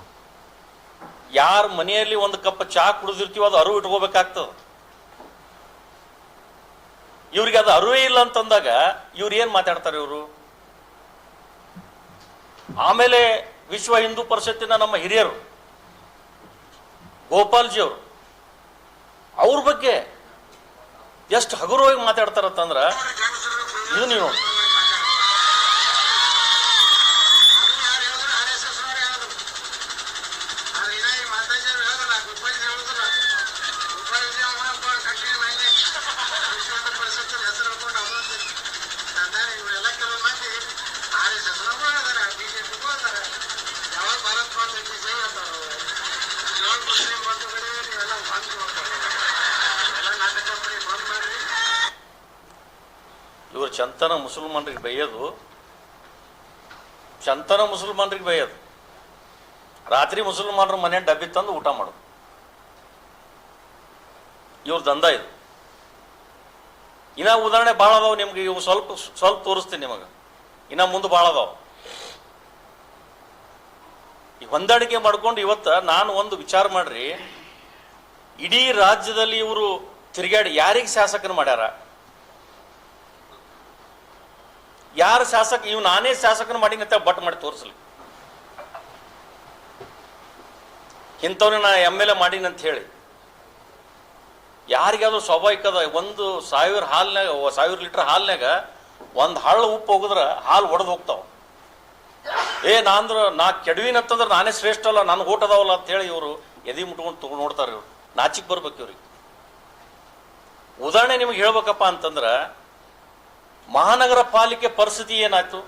ಯಾರ ಮನೆಯಲ್ಲಿ ಒಂದು ಕಪ್ ಚಹಾ ಕುಡಿದಿರ್ತೀವೋ ಅದು ಅರಿವು ಇಟ್ಕೋಬೇಕಾಗ್ತದೆ. ಇವ್ರಿಗೆ ಅದು ಅರಿವೇ ಇಲ್ಲ ಅಂತಂದಾಗ ಇವ್ರು ಏನು ಮಾತಾಡ್ತಾರೆ ಇವರು? ಆಮೇಲೆ ವಿಶ್ವ ಹಿಂದೂ ಪರಿಷತ್ತಿನ ನಮ್ಮ ಹಿರಿಯರು ಗೋಪಾಲ್ಜಿ ಅವರು, ಅವ್ರ ಬಗ್ಗೆ ಎಷ್ಟು ಹಗುರವಾಗಿ ಮಾತಾಡ್ತಾರಂತಂದ್ರ ಇದು ನೀವು ಇವರು ಚಂತನ ಮುಸಲ್ಮಾನರಿಗೆ ಬೈಯೋದು. ಚಂತನ ಮುಸಲ್ಮಾನರಿಗೆ ಬೈಯೋದು. ರಾತ್ರಿ ಮುಸಲ್ಮಾನರ ಮನೆ ಡಬ್ಬಿ ತಂದು ಊಟ ಮಾಡೋದು. ಇವ್ರ ದಂಧ ಇದು. ಇನ್ನ ಉದಾಹರಣೆ ಭಾಳ ಅದಾವ ನಿಮ್ಗೆ, ಇವು ಸ್ವಲ್ಪ ಸ್ವಲ್ಪ ತೋರಿಸ್ತೀನಿ ನಿಮಗೆ. ಇನ್ನ ಮುಂದೆ ಭಾಳ ಅದಾವ. ಈ ಹೊಂದಾಣಿಕೆ ಮಾಡ್ಕೊಂಡು ಇವತ್ತ ನಾನು ಒಂದು ವಿಚಾರ ಮಾಡ್ರಿ. ಇಡೀ ರಾಜ್ಯದಲ್ಲಿ ಇವರು ತಿರುಗಾಡಿ ಯಾರಿಗೆ ಶಾಸಕನ ಮಾಡ್ಯಾರ? ಯಾರು ಶಾಸಕ, ಇವ್ ನಾನೇ ಶಾಸಕನ ಮಾಡಿ ಅಂತ ಬಟ್ ಮಾಡಿ ತೋರಿಸಲಿ. ಇಂಥವ್ನ ನಾ ಎಂ ಎಲ್ ಎ ಮಾಡೀನಿ ಅಂತ ಹೇಳಿ, ಯಾರಿಗಾದ್ರೂ ಸ್ವಾಭಾವಿಕ ಅದ ಒಂದು ಸಾವಿರ ಹಾಲ್ನಾಗ ಸಾವಿರ ಲೀಟರ್ ಹಾಲ್ನಾಗ ಒಂದು ಹಳ್ಳ ಉಪ್ಪು ಹೋಗಿದ್ರ ಹಾಲು ಒಡೆದು ಹೋಗ್ತಾವ. ಏ ನಾಂದ್ರ ನಾ ಕೆಡವಿನ ಅಂತಂದ್ರೆ ನಾನೇ ಶ್ರೇಷ್ಠ ಅಲ್ಲ ನನ್ಗೆ ಓಟ್ ಅದಾವಲ್ಲ ಅಂತ ಹೇಳಿ ಇವರು ಎದಿ ಮುಟ್ಕೊಂಡು ತಗೊಂಡು ನೋಡ್ತಾರೆ ಇವ್ರು. ನಾಚಿಕ್ ಬರ್ಬೇಕು ಇವ್ರಿಗೆ. ಉದಾಹರಣೆ ನಿಮ್ಗೆ ಹೇಳ್ಬೇಕಪ್ಪ ಅಂತಂದ್ರೆ ಮಹಾನಗರ ಪಾಲಿಕೆ ಪರಿಸ್ಥಿತಿ ಏನಾಯ್ತು?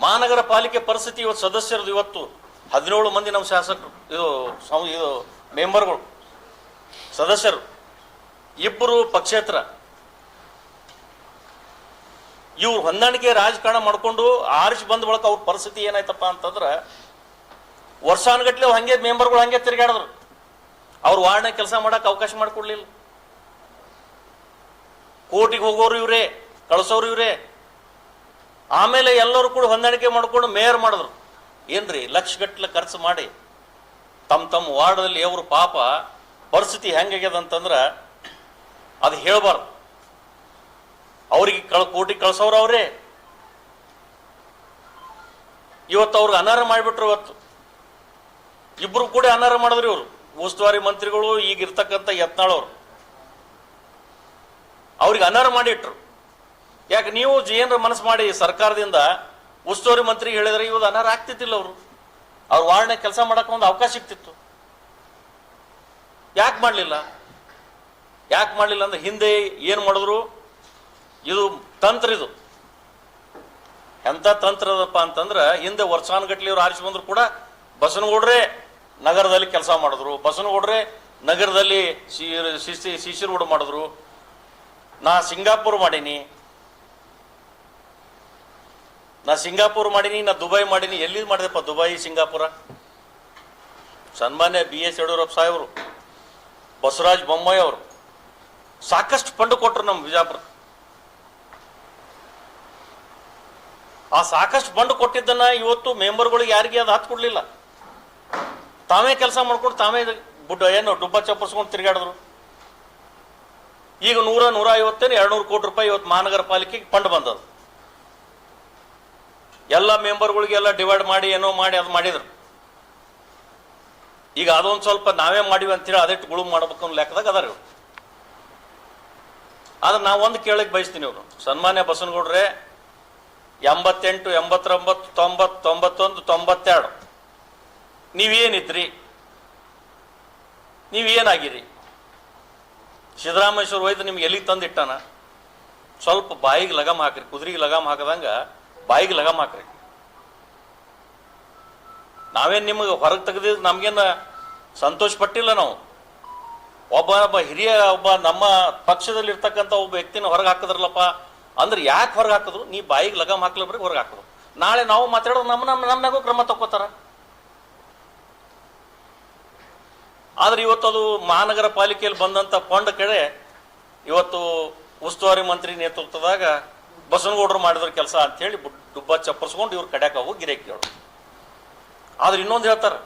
ಮಹಾನಗರ ಪಾಲಿಕೆ ಪರಿಸ್ಥಿತಿ ಇವತ್ತು ಸದಸ್ಯರದು ಇವತ್ತು ಹದಿನೇಳು ಮಂದಿ ನಮ್ಮ ಶಾಸಕರು, ಇದು ಇದು ಮೆಂಬರ್ಗಳು, ಸದಸ್ಯರು, ಇಬ್ಬರು ಪಕ್ಷೇತರ. ಇವ್ರು ಹೊಂದಾಣಿಕೆ ರಾಜಕಾರಣ ಮಾಡಿಕೊಂಡು ಆರಿಸಿ ಬಂದ ಬಳಿಕ ಅವ್ರ ಪರಿಸ್ಥಿತಿ ಏನಾಯ್ತಪ್ಪ ಅಂತಂದ್ರೆ ವರ್ಷಾನುಗಟ್ಲೆ ಹಂಗೆ ಮೆಂಬರ್ಗಳು ಹಂಗೆ ತಿರುಗಾಡಿದ್ರು. ಅವ್ರು ವಾರ್ಡ್ನಾಗ ಕೆಲಸ ಮಾಡಕ್ಕೆ ಅವಕಾಶ ಮಾಡಿಕೊಡ್ಲಿಲ್ಲ. ಕೋರ್ಟಿಗೆ ಹೋಗೋರು ಇವರೇ, ಕಳಿಸೋರು ಇವರೇ. ಆಮೇಲೆ ಎಲ್ಲರೂ ಕೂಡ ಹೊಂದಾಣಿಕೆ ಮಾಡ್ಕೊಂಡು ಮೇಯರ್ ಮಾಡಿದ್ರು. ಏನ್ರಿ, ಲಕ್ಷಗಟ್ಟಲೆ ಖರ್ಚು ಮಾಡಿ ತಮ್ಮ ತಮ್ಮ ವಾರ್ಡಲ್ಲಿ ಅವರು ಪಾಪ ಪರಿಸ್ಥಿತಿ ಹೆಂಗಾಗ್ಯದ ಅಂತಂದ್ರೆ ಅದು ಹೇಳಬಾರ್ದು. ಅವ್ರಿಗೆ ಕಳ್ ಕೋಟಿಗೆ ಕಳ್ಸೋರು ಅವರೇ. ಇವತ್ತು ಅವ್ರಿಗೆ ಅನಾರ ಮಾಡಿಬಿಟ್ರು ಇವತ್ತು. ಇಬ್ಬರು ಕೂಡ ಅನಾರ ಮಾಡಿದ್ರು ಇವರು. ಉಸ್ತುವಾರಿ ಮಂತ್ರಿಗಳು, ಈಗ ಇರ್ತಕ್ಕಂಥ ಯತ್ನಾಳವ್ರು ಅವ್ರಿಗೆ ಅನರ್ಹ ಮಾಡಿಟ್ರು ಯಾಕೆ ನೀವು ಏನರ ಮನಸ್ಸು ಮಾಡಿ ಸರ್ಕಾರದಿಂದ ಉಸ್ತುವಾರಿ ಮಂತ್ರಿ ಹೇಳಿದ್ರೆ ಇವತ್ತು ಅನರ್ಹ ಆಗ್ತಿತ್ತಿಲ್ಲ ಅವರು ಅವ್ರ ವಾರ್ಡ್ನಾಗ ಕೆಲಸ ಮಾಡಕ್ಕೆ ಒಂದು ಅವಕಾಶ ಸಿಗ್ತಿತ್ತು ಯಾಕೆ ಮಾಡಲಿಲ್ಲ ಯಾಕೆ ಮಾಡಲಿಲ್ಲ ಅಂದ್ರೆ ಹಿಂದೆ ಏನು ಮಾಡಿದ್ರು ಇದು ತಂತ್ರ ಇದು ಎಂಥ ತಂತ್ರ ಅದಪ್ಪ ಅಂತಂದ್ರೆ ಹಿಂದೆ ವರ್ಷಾನುಗಟ್ಲೆ ಇವ್ರು ಆರಿಸಿ ಬಂದ್ರು ಕೂಡ ಬಸನಗೌಡ್ರೆ ನಗರದಲ್ಲಿ ಕೆಲಸ ಮಾಡಿದ್ರು ಬಸನಗೌಡ್ರೆ ನಗರದಲ್ಲಿ ಶಿಶಿರ್ಗೂಡು ಮಾಡಿದ್ರು ನಾ ಸಿಂಗಾಪುರ್ ಮಾಡೀನಿ. ನಾ ಸಿಂಗಾಪುರ್ ಮಾಡೀನಿ, ನಾ ದುಬೈ ಮಾಡೀನಿ. ಎಲ್ಲಿ ಮಾಡಿದೆಪ್ಪ ದುಬೈ, ಸಿಂಗಾಪುರ? ಸನ್ಮಾನ್ಯ ಬಿ ಎಸ್ ಯಡಿಯೂರಪ್ಪ ಸಾಹೇಬರು, ಬಸವರಾಜ್ ಬೊಮ್ಮಾಯಿ ಅವರು. ಸಾಕಷ್ಟು ಫಂಡ್ ಕೊಟ್ಟರು ನಮ್ಮ ಬಿಜಾಪುರ ಆ ಸಾಕಷ್ಟು ಫಂಡ್ ಕೊಟ್ಟಿದ್ದನ್ನ ಇವತ್ತು ಮೆಂಬರ್ಗಳಿಗೆ ಯಾರಿಗೆ ಅದು ಹತ್ತು ಕೊಡಲಿಲ್ಲ ತಾವೇ ಕೆಲಸ ಮಾಡ್ಕೊಂಡು ತಾವೇ ಬುಡ್ಡ ಏನು ಡುಬ್ಬ ಚಪ್ಪರ್ಸ್ಕೊಂಡು ತಿರುಗಾಡಿದ್ರು. ಈಗ ನೂರ ನೂರ ಐವತ್ತೇನು ಎರಡು ನೂರು ಕೋಟಿ ರೂಪಾಯಿ ಇವತ್ತು ಮಹಾನಗರ ಪಾಲಿಕೆಗೆ ಫಂಡ್ ಬಂದದ್ದು. ಎಲ್ಲ ಮೆಂಬರ್ಗಳಿಗೆಲ್ಲ ಡಿವೈಡ್ ಮಾಡಿ, ಏನೋ ಮಾಡಿ, ಅದು ಮಾಡಿದ್ರು. ಈಗ ಅದೊಂದು ಸ್ವಲ್ಪ ನಾವೇ ಮಾಡಿವಿ ಅಂತೇಳಿ ಅದಿಟ್ಟು ಗುಳು ಮಾಡ್ಬೇಕು ಅನ್ನೋ ಲೆಕ್ಕದಾಗ ಅದಾರ ಇವ್ರು. ಆದ್ರೆ ನಾವು ಒಂದು ಕೇಳಕ್ಕೆ ಬಯಸ್ತೀನಿ ಇವರು. ಸನ್ಮಾನ್ಯ ಬಸನಗೌಡ್ರೆ ಎಂಬತ್ತೆಂಟು, ಎಂಬತ್ತೊಂಬತ್ತು, ತೊಂಬತ್ತು, ತೊಂಬತ್ತೊಂದು, ತೊಂಬತ್ತೆರಡು. ನೀವೇನಿದ್ರಿ? ನೀವೇನಾಗಿರಿ? ಸಿದ್ದರಾಮೇಶ್ವರ ಒಯ್ದು ನಿಮ್ಗೆ ಎಲ್ಲಿ ತಂದಿಟ್ಟಾನ? ಸ್ವಲ್ಪ ಬಾಯಿಗೆ ಲಗಾಮ್ ಹಾಕ್ರಿ, ಕುದುರೆಗೆ ಲಗಾಮ್ ಹಾಕದಂಗ ಬಾಯಿಗೆ ಲಗಾಮ್ ಹಾಕ್ರಿ. ನಾವೇನ್ ನಿಮಗೆ ಹೊರಗೆ ತೆಗೆದಿದ್ದು ನಮ್ಗೇನ ಸಂತೋಷ ಪಟ್ಟಿಲ್ಲ ನಾವು. ಒಬ್ಬ ಒಬ್ಬ ಹಿರಿಯ, ಒಬ್ಬ ನಮ್ಮ ಪಕ್ಷದಲ್ಲಿ ಇರ್ತಕ್ಕಂಥ ಒಬ್ಬ ವ್ಯಕ್ತಿನ ಹೊರಗೆ ಹಾಕಿದ್ರಲ್ಲಪ್ಪ, ಅಂದ್ರೆ ಯಾಕೆ ಹೊರಗೆ ಹಾಕಿದ್ರು? ನೀ ಬಾಯಿಗೆ ಲಗಾಮ್ ಹಾಕ್ಲಬ್ರಿಗೆ ಹೊರಗೆ ಹಾಕಿದ್ರು. ನಾಳೆ ನಾವು ಮಾತಾಡೋದು ನಮ್ಮ ನಮ್ಮ ನಮ್ಮನಾಗೂ ಕ್ರಮ ತಗೋತಾರ ಆದ್ರೆ ಇವತ್ತು ಅದು ಮಹಾನಗರ ಪಾಲಿಕೆಯಲ್ಲಿ ಬಂದಂತ ಫಂಡ್ ಕಡೆ ಇವತ್ತು ಉಸ್ತುವಾರಿ ಮಂತ್ರಿ ನೇತೃತ್ವದಾಗ ಬಸವನಗೌಡರು ಮಾಡಿದ್ರ ಕೆಲಸ ಅಂತ ಹೇಳಿ ಡುಬ್ಬ ಚಪ್ಪರ್ಸ್ಕೊಂಡು ಇವ್ರು ಕಡ್ಯಾಕ ಹೋಗಿ ಗಿರೇಕಿಗಳು ಆದ್ರೆ ಇನ್ನೊಂದು ಹೇಳ್ತಾರೆ,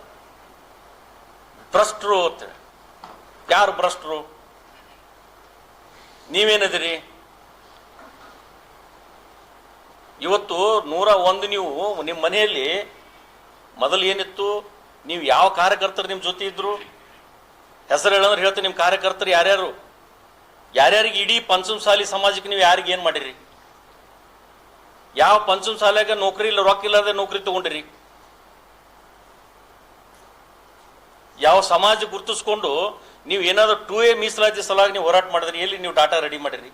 ಭ್ರಷ್ಟರು ಅಂತೇಳಿ ಯಾರು ಭ್ರಷ್ಟರು? ನೀವೇನದಿರಿ ಇವತ್ತು ನೂರ ಒಂದು ನೀವು ನಿಮ್ಮ ಮನೆಯಲ್ಲಿ ಮೊದಲು ಏನಿತ್ತು? ನೀವು ಯಾವ ಕಾರ್ಯಕರ್ತರು ನಿಮ್ಮ ಜೊತೆ ಇದ್ರು? ಹೆಸರು ಹೇಳಂದ್ರೆ ಹೇಳ್ತೀನಿ ನಿಮ್ಮ ಕಾರ್ಯಕರ್ತರು ಯಾರ್ಯಾರು? ಯಾರ್ಯಾರಿಗೆ ಇಡೀ ಪಂಚಮಸಾಲಿ ಸಮಾಜಕ್ಕೆ ನೀವು ಯಾರಿಗೆ ಏನು ಮಾಡಿರಿ? ಯಾವ ಪಂಚಮಸಾಲಿಯಾಗ ನೌಕರಿ ಇಲ್ಲ, ರೊಕ್ಕ ಇಲ್ಲದೆ ನೌಕರಿ ತಗೊಂಡಿರಿ? ಯಾವ ಸಮಾಜ ಗುರುತಿಸ್ಕೊಂಡು ನೀವು ಏನಾದರೂ ಟೂ ಎ ಮೀಸಲಾತಿ ಸಲಾಗಿ ನೀವು ಹೋರಾಟ ಮಾಡಿದ್ರಿ, ಎಲ್ಲಿ ನೀವು ಡಾಟಾ ರೆಡಿ ಮಾಡಿರಿ?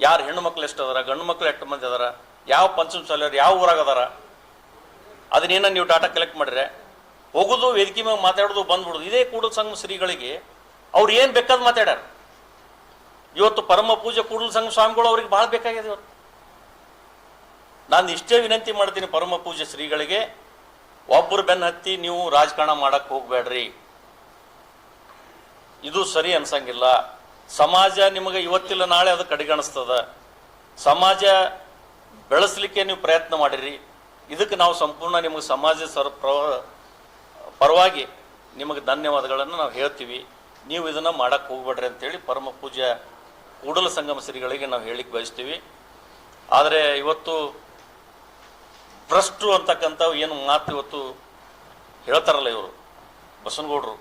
ಯಾರು ಹೆಣ್ಣು ಮಕ್ಳು ಎಷ್ಟು ಅದಾರ, ಗಂಡು ಮಕ್ಳು ಎಷ್ಟು ಮಂದಿ ಅದಾರ, ಯಾವ ಪಂಚಮಸಾಲಿಯವ್ರು ಯಾವ ಊರಾಗ ಅದಾರ? ಅದನ್ನೇನ ನೀವು ಡಾಟಾ ಕಲೆಕ್ಟ್ ಮಾಡಿದ್ರೆ? ಹೋಗೋದು ವೇದಿಕೆ ಮ್ಯಾಗ ಮಾತಾಡೋದು ಬಂದ್ಬಿಡೋದು. ಇದೇ ಕೂಡಲ ಸಂಘ ಶ್ರೀಗಳಿಗೆ ಅವ್ರು ಏನು ಬೇಕಾದ ಮಾತಾಡ್ಯಾರ. ಇವತ್ತು ಪರಮ ಪೂಜೆ ಕೂಡಲ ಸಂಘ ಸ್ವಾಮಿಗಳು ಅವ್ರಿಗೆ ಭಾಳ ಬೇಕಾಗಿದೆ ಇವತ್ತು. ನಾನು ಇಷ್ಟೇ ವಿನಂತಿ ಮಾಡ್ತೀನಿ ಪರಮ ಪೂಜೆ ಶ್ರೀಗಳಿಗೆ ಒಬ್ಬರು ಬೆನ್ನ ಹತ್ತಿ ನೀವು ರಾಜಕಾರಣ ಮಾಡಕ್ಕೆ ಹೋಗ್ಬೇಡ್ರಿ ಇದು ಸರಿ ಅನ್ಸಂಗಿಲ್ಲ. ಸಮಾಜ ನಿಮಗೆ ಇವತ್ತಿಲ್ಲ, ನಾಳೆ ಅದು ಕಡೆಗಣಿಸ್ತದ. ಸಮಾಜ ಬೆಳೆಸಲಿಕ್ಕೆ ನೀವು ಪ್ರಯತ್ನ ಮಾಡಿರಿ. ಇದಕ್ಕೆ ನಾವು ಸಂಪೂರ್ಣ ನಿಮಗೆ ಸಮಾಜ ಸರ್ ಪ್ರ- ಪರವಾಗಿ ನಿಮಗೆ ಧನ್ಯವಾದಗಳನ್ನು ನಾವು ಹೇಳ್ತೀವಿ. ನೀವು ಇದನ್ನು ಮಾಡಕ್ಕೆ ಹೋಗ್ಬೇಡ್ರಿ ಅಂತೇಳಿ ಪರಮ ಪೂಜ್ಯ ಕೂಡಲ ಸಂಗಮ ಶ್ರೀಗಳಿಗೆ ನಾವು ಹೇಳಿಕ್ಕೆ ಬಯಸ್ತೀವಿ. ಆದರೆ ಇವತ್ತು ಭ್ರಷ್ಟು ಅಂತಕ್ಕಂಥವು ಏನು ಮಾತು ಇವತ್ತು ಹೇಳ್ತಾರಲ್ಲ ಇವರು, ಬಸವನಗೌಡರು.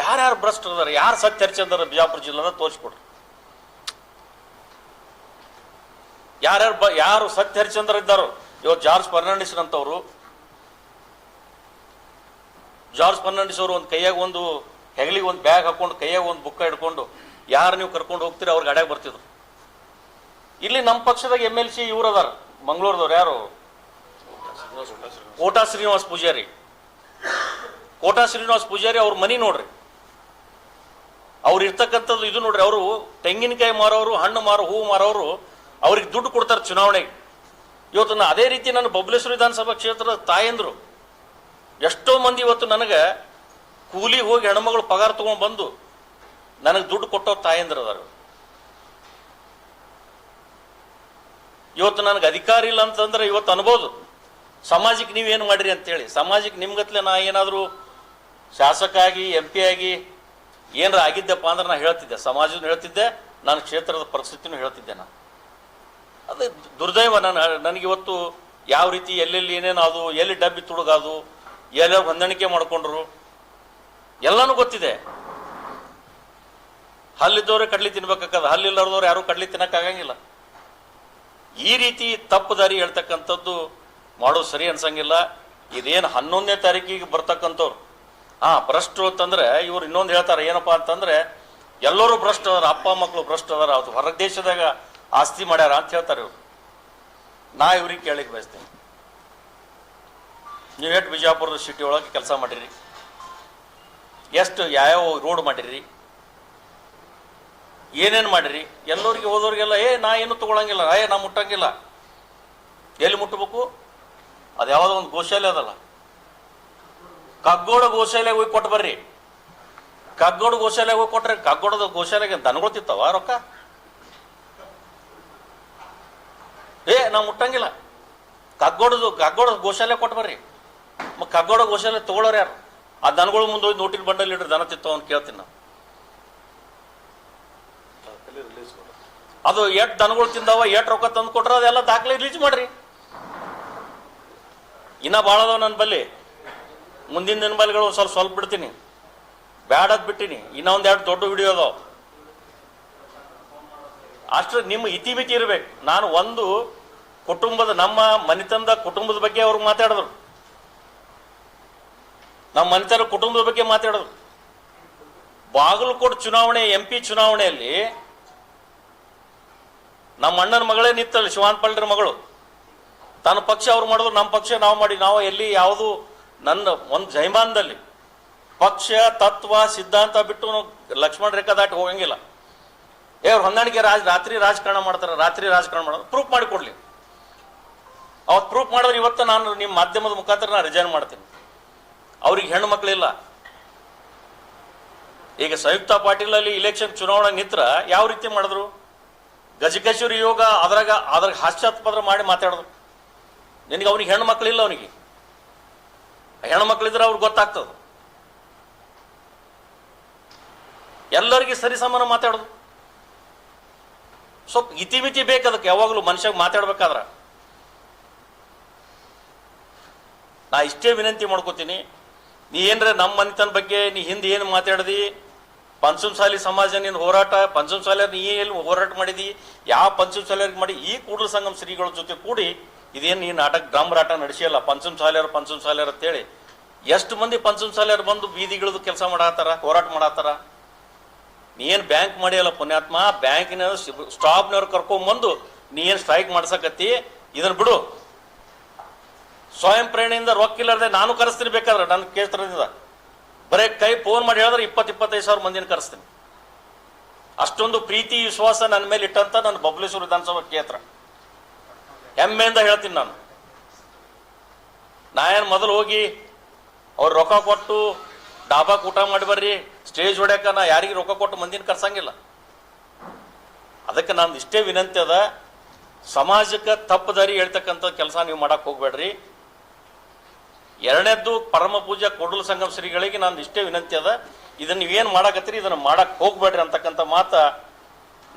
ಯಾರ್ಯಾರು ಭ್ರಷ್ಟರು ಇದ್ದಾರೆ ಯಾರು ಸತ್ಯ ಹರಿಚಂದ್ರ ಬಿಜಾಪುರ ಜಿಲ್ಲೆನ ತೋರಿಸ್ಕೊಡ್ರಿ. ಯಾರ್ಯಾರು ಬ, ಯಾರು ಸತ್ಯ ಹರಿಚಂದ್ರ ಇದ್ದಾರೋ, ಇವತ್ತು ಜಾರ್ಜ್ ಫರ್ನಾಂಡಿಸ್ ಅಂತವರು ಜಾರ್ಜ್ ಫರ್ನಾಂಡಿಸ್ ಅವರು ಒಂದು ಕೈಯಾಗ ಒಂದು ಹೆಗಲಿಗೆ ಒಂದು ಬ್ಯಾಗ್ ಹಾಕೊಂಡು, ಕೈಯಾಗ ಒಂದು ಬುಕ್ಕ ಹಿಡ್ಕೊಂಡು, ಯಾರು ನೀವು ಕರ್ಕೊಂಡು ಹೋಗ್ತೀರಿ ಅವ್ರಿಗೆ ಅಡ್ಯಾಗ ಬರ್ತಿದ್ರು. ಇಲ್ಲಿ ನಮ್ಮ ಪಕ್ಷದಾಗ ಎಂ ಎಲ್ ಸಿ ಇವ್ರು ಅದಾರ, ಮಂಗಳೂರದವ್ರು ಯಾರು? ಕೋಟಾ ಶ್ರೀನಿವಾಸ್ ಪೂಜಾರಿ. ಕೋಟಾ ಶ್ರೀನಿವಾಸ್ ಪೂಜಾರಿ ಅವ್ರ ಮನಿ ನೋಡ್ರಿ. ಅವ್ರು ಇರ್ತಕ್ಕಂಥದ್ದು ಇದು ನೋಡ್ರಿ, ಅವರು ತೆಂಗಿನಕಾಯಿ ಮಾರೋರು, ಹಣ್ಣು ಮಾರೋ, ಹೂವು ಮಾರೋರು, ಅವ್ರಿಗೆ ದುಡ್ಡು ಕೊಡ್ತಾರೆ ಚುನಾವಣೆಗೆ. ಇವತ್ತು ಅದೇ ರೀತಿ ನಾನು ಬಬ್ಲೇಶ್ವರ ವಿಧಾನಸಭಾ ಕ್ಷೇತ್ರದ ತಾಯಂದ್ರು. ಎಷ್ಟೋ ಮಂದಿ ಇವತ್ತು ನನಗೆ ಕೂಲಿ ಹೋಗಿ ಹೆಣ್ಮಗಳು ಪಗಾರ ತಗೊಂಡು ಬಂದು ನನಗೆ ದುಡ್ಡು ಕೊಟ್ಟೋ ತಾಯಂದ್ರ ಅದಾರ ಇವತ್ತು ನನಗೆ ಅಧಿಕಾರ ಇಲ್ಲ ಅಂತಂದ್ರೆ ಇವತ್ತು ಅನ್ಬೋದು. ಸಮಾಜಕ್ಕೆ ಏನು ಮಾಡಿರಿ ಅಂತೇಳಿ. ಸಮಾಜಕ್ಕೆ ನಿಮ್ಗತ್ಲೆ ನಾ ಏನಾದರೂ ಶಾಸಕ ಆಗಿ ಎಂ ಪಿ ಆಗಿ ಏನಾರ ಆಗಿದ್ದೆಪ್ಪ ಅಂದ್ರೆ ನಾ ಹೇಳ್ತಿದ್ದೆ. ಸಮಾಜದ ಹೇಳ್ತಿದ್ದೆ ನನ್ನ ಕ್ಷೇತ್ರದ ಪರಿಸ್ಥಿತಿನೂ ಹೇಳ್ತಿದ್ದೆ ನಾನು. ಅದು ದುರ್ದೈವ ನಾನು ನನಗೆ ಇವತ್ತು ಯಾವ ರೀತಿ ಎಲ್ಲೆಲ್ಲಿ ಏನೇನು ಅದು ಎಲ್ಲಿ ಡಬ್ಬಿ ತುಡುಗಾದು ಎಲ್ಲ ಹೊಂದಾಣಿಕೆ ಮಾಡಿಕೊಂಡ್ರು. ಎಲ್ಲನೂ ಗೊತ್ತಿದೆ. ಹಲ್ಲಿದ್ದವ್ರೆ ಕಡ್ಲಿ ತಿನ್ಬೇಕಾಗದ, ಹಲ್ಲಿಲ್ಲದವ್ರು ಯಾರು ಕಡ್ಲಿ ತಿನ್ನಕ್ಕಾಗಂಗಿಲ್ಲ. ಈ ರೀತಿ ತಪ್ಪು ದಾರಿ ಹೇಳ್ತಕ್ಕಂಥದ್ದು ಮಾಡೋದು ಸರಿ ಅನ್ಸಂಗಿಲ್ಲ. ಇದೇನು ಹನ್ನೊಂದನೇ ತಾರೀಕಿಗೆ ಬರ್ತಕ್ಕಂಥವ್ರು. ಹಾ ಭ್ರಷ್ಟರು ಅಂತಂದ್ರೆ ಇವ್ರು ಇನ್ನೊಂದು ಹೇಳ್ತಾರೆ, ಏನಪ್ಪ ಅಂತಂದ್ರೆ ಎಲ್ಲರೂ ಭ್ರಷ್ಟ ಅದಾರ, ಅಪ್ಪ ಮಕ್ಕಳು ಭ್ರಷ್ಟ ಅದಾರ, ಅದು ಹೊರ ದೇಶದಾಗ ಆಸ್ತಿ ಮಾಡ್ಯಾರ ಅಂತ ಹೇಳ್ತಾರೆ ಇವ್ರು. ನಾ ಇವ್ರಿಗೆ ಕೇಳಿಕ್ ಬಯಸ್ತೀನಿ. ನೀವು ಎಷ್ಟು ಬಿಜಾಪುರದ ಸಿಟಿ ಒಳಗೆ ಕೆಲಸ ಮಾಡಿರಿ. ಎಷ್ಟು ಯಾವ್ಯಾವ ರೋಡ್ ಮಾಡಿರಿ. ಏನೇನು ಮಾಡಿರಿ. ಎಲ್ಲರಿಗೆ ಹೋದವ್ರಿಗೆಲ್ಲ ಏ, ನಾ ಏನು ತಗೊಳಂಗಿಲ್ಲ. ಏ, ನಾ ಮುಟ್ಟಂಗಿಲ್ಲ. ಎಲ್ಲಿ ಮುಟ್ಟಬೇಕು ಅದು ಯಾವುದೋ ಒಂದು ಗೋಶಾಲೆ ಅದಲ್ಲ. ಕಗ್ಗೋಡ ಗೋಶಾಲೆಗೆ ಹೋಗಿ ಕೊಟ್ಟು ಬರ್ರಿ. ಕಗ್ಗೋಡ ಗೋಶಾಲೆಗೆ ಹೋಗಿ ಕೊಟ್ರೆ ಕಗ್ಗೋಡದ ಗೋಶಾಲೆಗೆ ದನಗಳು ತಿಂತಾವ ರೊಕ್ಕ? ಏ, ನಾ ಮುಟ್ಟಂಗಿಲ್ಲ. ಕಗ್ಗೋಡದು, ಕಗ್ಗೋಡದ ಗೋಶಾಲೆ ಕೊಟ್ಟು ಬರ್ರಿ. ಮ ಕಗ್ಗೋಡ ಘೋಷಣೆ ತಗೊಳ್ಳೋರು ಯಾರು? ಆ ದನಗಳು ಮುಂದೆ ಹೋಗಿ ನೋಟಿನ ಬಂಡಲ್ ಇಡ್ರಿ ದನ ತಿತ್ತು ಅವ್ನು ಕೇಳ್ತೀನಿ ನಾವು ಅದು ಎಟ್ ದನಗಳು ತಿಂದಾವ ಎಟ್ ರೊಕ್ಕ ತಂದು ಕೊಟ್ರ, ಅದೆಲ್ಲ ದಾಖಲೆ ರಿಲೀಸ್ ಮಾಡ್ರಿ. ಇನ್ನ ಭಾಳ ಅದಾವ ನನ್ನ ಬಲ್ಲಿ. ಮುಂದಿನ ದಿನಬಲಿಗಳು ಸ್ವಲ್ಪ ಸ್ವಲ್ಪ ಬಿಡ್ತೀನಿ. ಬ್ಯಾಡದ್ ಬಿಟ್ಟಿನಿ. ಇನ್ನ ಒಂದ್ ಎರಡು ದೊಡ್ಡ ವಿಡಿಯೋ ಅದಾವ. ಅಷ್ಟು ನಿಮ್ಮ ಇತಿಮಿತಿ ಇರ್ಬೇಕು. ನಾನು ಒಂದು ಕುಟುಂಬದ ನಮ್ಮ ಮನೆತನದ ಕುಟುಂಬದ ಬಗ್ಗೆ ಅವ್ರಿಗೆ ಮಾತಾಡಿದ್ರು ನಮ್ಮ ಮನೆತನ ಕುಟುಂಬದ ಬಗ್ಗೆ ಮಾತಾಡೋದು. ಬಾಗಲಕೋಟ್ ಚುನಾವಣೆ ಎಂ ಪಿ ಚುನಾವಣೆಯಲ್ಲಿ ನಮ್ಮ ಅಣ್ಣನ ಮಗಳೇ ನಿತ್ತಲ್ಲಿ ಶಿವಾನ್ ಪಲ್ಡ್ರ ಮಗಳು. ತನ್ನ ಪಕ್ಷ ಅವ್ರು ಮಾಡಿದ್ರು, ನಮ್ಮ ಪಕ್ಷ ನಾವು ಮಾಡಿ ನಾವು ಎಲ್ಲಿ ಯಾವುದು ನನ್ನ ಒಂದು ಜೈಮಾನದಲ್ಲಿ ಪಕ್ಷ, ತತ್ವ, ಸಿದ್ಧಾಂತ ಬಿಟ್ಟು ಲಕ್ಷ್ಮಣ ರೇಖಾ ದಾಟಿ ಹೋಗಂಗಿಲ್ಲ. ಏ, ಅವ್ರು ಹೊಂದಾಣಿಕೆ ರಾಜ್, ರಾತ್ರಿ ರಾಜಕಾರಣ ಮಾಡ್ತಾರೆ, ರಾತ್ರಿ ರಾಜಕಾರಣ ಮಾಡೋದು. ಪ್ರೂಫ್ ಮಾಡಿ ಕೊಡ್ಲಿ ಅವತ್ತು ಪ್ರೂಫ್ ಮಾಡಿದ್ರೆ ಇವತ್ತು ನಾನು ನಿಮ್ಮ ಮಾಧ್ಯಮದ ಮುಖಾಂತರ ನಾನು ರಿಜೈನ್ ಮಾಡ್ತೀನಿ. ಅವ್ರಿಗೆ ಹೆಣ್ಣು ಮಕ್ಕಳಿಲ್ಲ ಈಗ ಸಂಯುಕ್ತ ಪಾಟೀಲಲ್ಲಿ ಇಲೆಕ್ಷನ್ ಚುನಾವಣೆ ನಿತ್ರ ಯಾವ ರೀತಿ ಮಾಡಿದ್ರು? ಗಜಕೇಶ್ವರಿ ಯೋಗ ಅದ್ರಾಗ ಅದ್ರಾಗ ಹಾಸ್ಯಾಸ್ಪದ ಮಾಡಿ ಮಾತಾಡಿದ್ರು. ನಿನಗೆ ಅವ್ನಿಗೆ ಹೆಣ್ಣು ಮಕ್ಕಳಿಲ್ಲ ಅವನಿಗೆ. ಹೆಣ್ಣು ಮಕ್ಕಳಿದ್ರೆ ಅವ್ರಿಗೆ ಗೊತ್ತಾಗ್ತದ. ಎಲ್ಲರಿಗೆ ಸರಿ ಸಮಾನ ಮಾತಾಡೋದು. ಸ್ವಲ್ಪ ಇತಿಮಿತಿ ಬೇಕು ಅದಕ್ಕೆ, ಯಾವಾಗಲೂ ಮನುಷ್ಯ ಮಾತಾಡ್ಬೇಕಾದ್ರ. ನಾ ಇಷ್ಟೇ ವಿನಂತಿ ಮಾಡ್ಕೋತೀನಿ ನೀ ಏನ್ರ ನಮ್ಮ ಮನೆತನ ಬಗ್ಗೆ ನೀ ಹಿಂದೆ ಏನು ಮಾತಾಡ್ದಿ? ಪಂಚಮಸಾಲಿ ಸಮಾಜ ನಿನ್ನ ಹೋರಾಟ ಪಂಚಮಸಾಲಿಯರ್ ನೀ ಎಲ್ಲಿ ಹೋರಾಟ ಮಾಡಿದಿ? ಯಾವ ಪಂಚಮಸಾಲಿಯರ್ಗೆ ಮಾಡಿ ಈ ಕೂಡಲ ಸಂಗಮ ಶ್ರೀಗಳ ಜೊತೆ ಕೂಡಿ ಇದೇನು ಈ ನಾಟಕ ಡ್ರಮ್ ರಾಟ ನಡೆಸಿಯಲ್ಲ ಪಂಚಮಸಾಲಿಯರ್ ಪಂಚಮಸಾಲಿಯರ್ ಅಂತೇಳಿ. ಎಷ್ಟು ಮಂದಿ ಪಂಚಮಸಾಲಿಯರ್ ಬಂದು ಬೀದಿಗಿಳಿದು ಕೆಲಸ ಮಾಡತ್ತಾರ, ಹೋರಾಟ ಮಾಡತ್ತಾರ? ನೀ ಏನು ಬ್ಯಾಂಕ್ ಮಾಡಿಯಲ್ಲ ಪುಣ್ಯಾತ್ಮ, ಬ್ಯಾಂಕಿನ ಸ್ಟಾಫ್ನವ್ರು ಕರ್ಕೊಂಬಂದು ನೀ ಏನು ಸ್ಟ್ರೈಕ್ ಮಾಡ್ಸಕತ್ತಿ? ಇದನ್ನು ಬಿಡು. ಸ್ವಯಂ ಪ್ರೇರಣೆಯಿಂದ ರೊಕ್ಕ ಇಲ್ಲದೆ ನಾನು ಕರೆಸ್ತೀನಿ ಬೇಕಾದ್ರೆ, ನನ್ನ ಕ್ಷೇತ್ರದಿಂದ ಬರೀ ಕೈ ಫೋನ್ ಮಾಡಿ ಹೇಳಿದ್ರೆ ಇಪ್ಪತ್ತು, ಇಪ್ಪತ್ತೈದು ಸಾವಿರ ಮಂದಿನ ಕರೆಸ್ತೀನಿ. ಅಷ್ಟೊಂದು ಪ್ರೀತಿ, ವಿಶ್ವಾಸ ನನ್ನ ಮೇಲೆ ಇಟ್ಟಂತ ನನ್ನ ಬಬಲೇಶ್ವರ ವಿಧಾನಸಭಾ ಕ್ಷೇತ್ರ. ಹೆಮ್ಮೆಯಿಂದ ಹೇಳ್ತೀನಿ ನಾನು. ನಾ ಏನು ಮೊದಲು ಹೋಗಿ ಅವ್ರು ರೊಕ್ಕ ಕೊಟ್ಟು ಡಾಬಾಕ್ ಊಟ ಮಾಡಿ ಬರ್ರಿ, ಸ್ಟೇಜ್ ಹೊಡ್ಯಾಕ ನಾ ಯಾರಿಗೆ ರೊಕ್ಕ ಕೊಟ್ಟು ಮಂದಿನ ಕರ್ಸಂಗಿಲ್ಲ. ಅದಕ್ಕೆ ನಾನು ಇಷ್ಟೇ ವಿನಂತಿ ಅದ, ಸಮಾಜಕ್ಕೆ ತಪ್ಪು ದಾರಿ ಹೇಳ್ತಕ್ಕಂಥ ಕೆಲಸ ನೀವು ಮಾಡಕ್ಕೆ ಹೋಗ್ಬೇಡ್ರಿ. ಎರಡನೇದ್ದು ಪರಮ ಪೂಜೆ ಕೊಡಲು ಸಂಗಮ ಶ್ರೀಗಳಿಗೆ ನಾನು ಇಷ್ಟೇ ವಿನಂತಿ ಅದ. ಇದನ್ನ ನೀವೇನು ಮಾಡಕತ್ತೀರಿ, ಇದನ್ನ ಮಾಡಕ್ಕೆ ಹೋಗ್ಬೇಡ್ರಿ ಅಂತಕ್ಕಂಥ ಮಾತ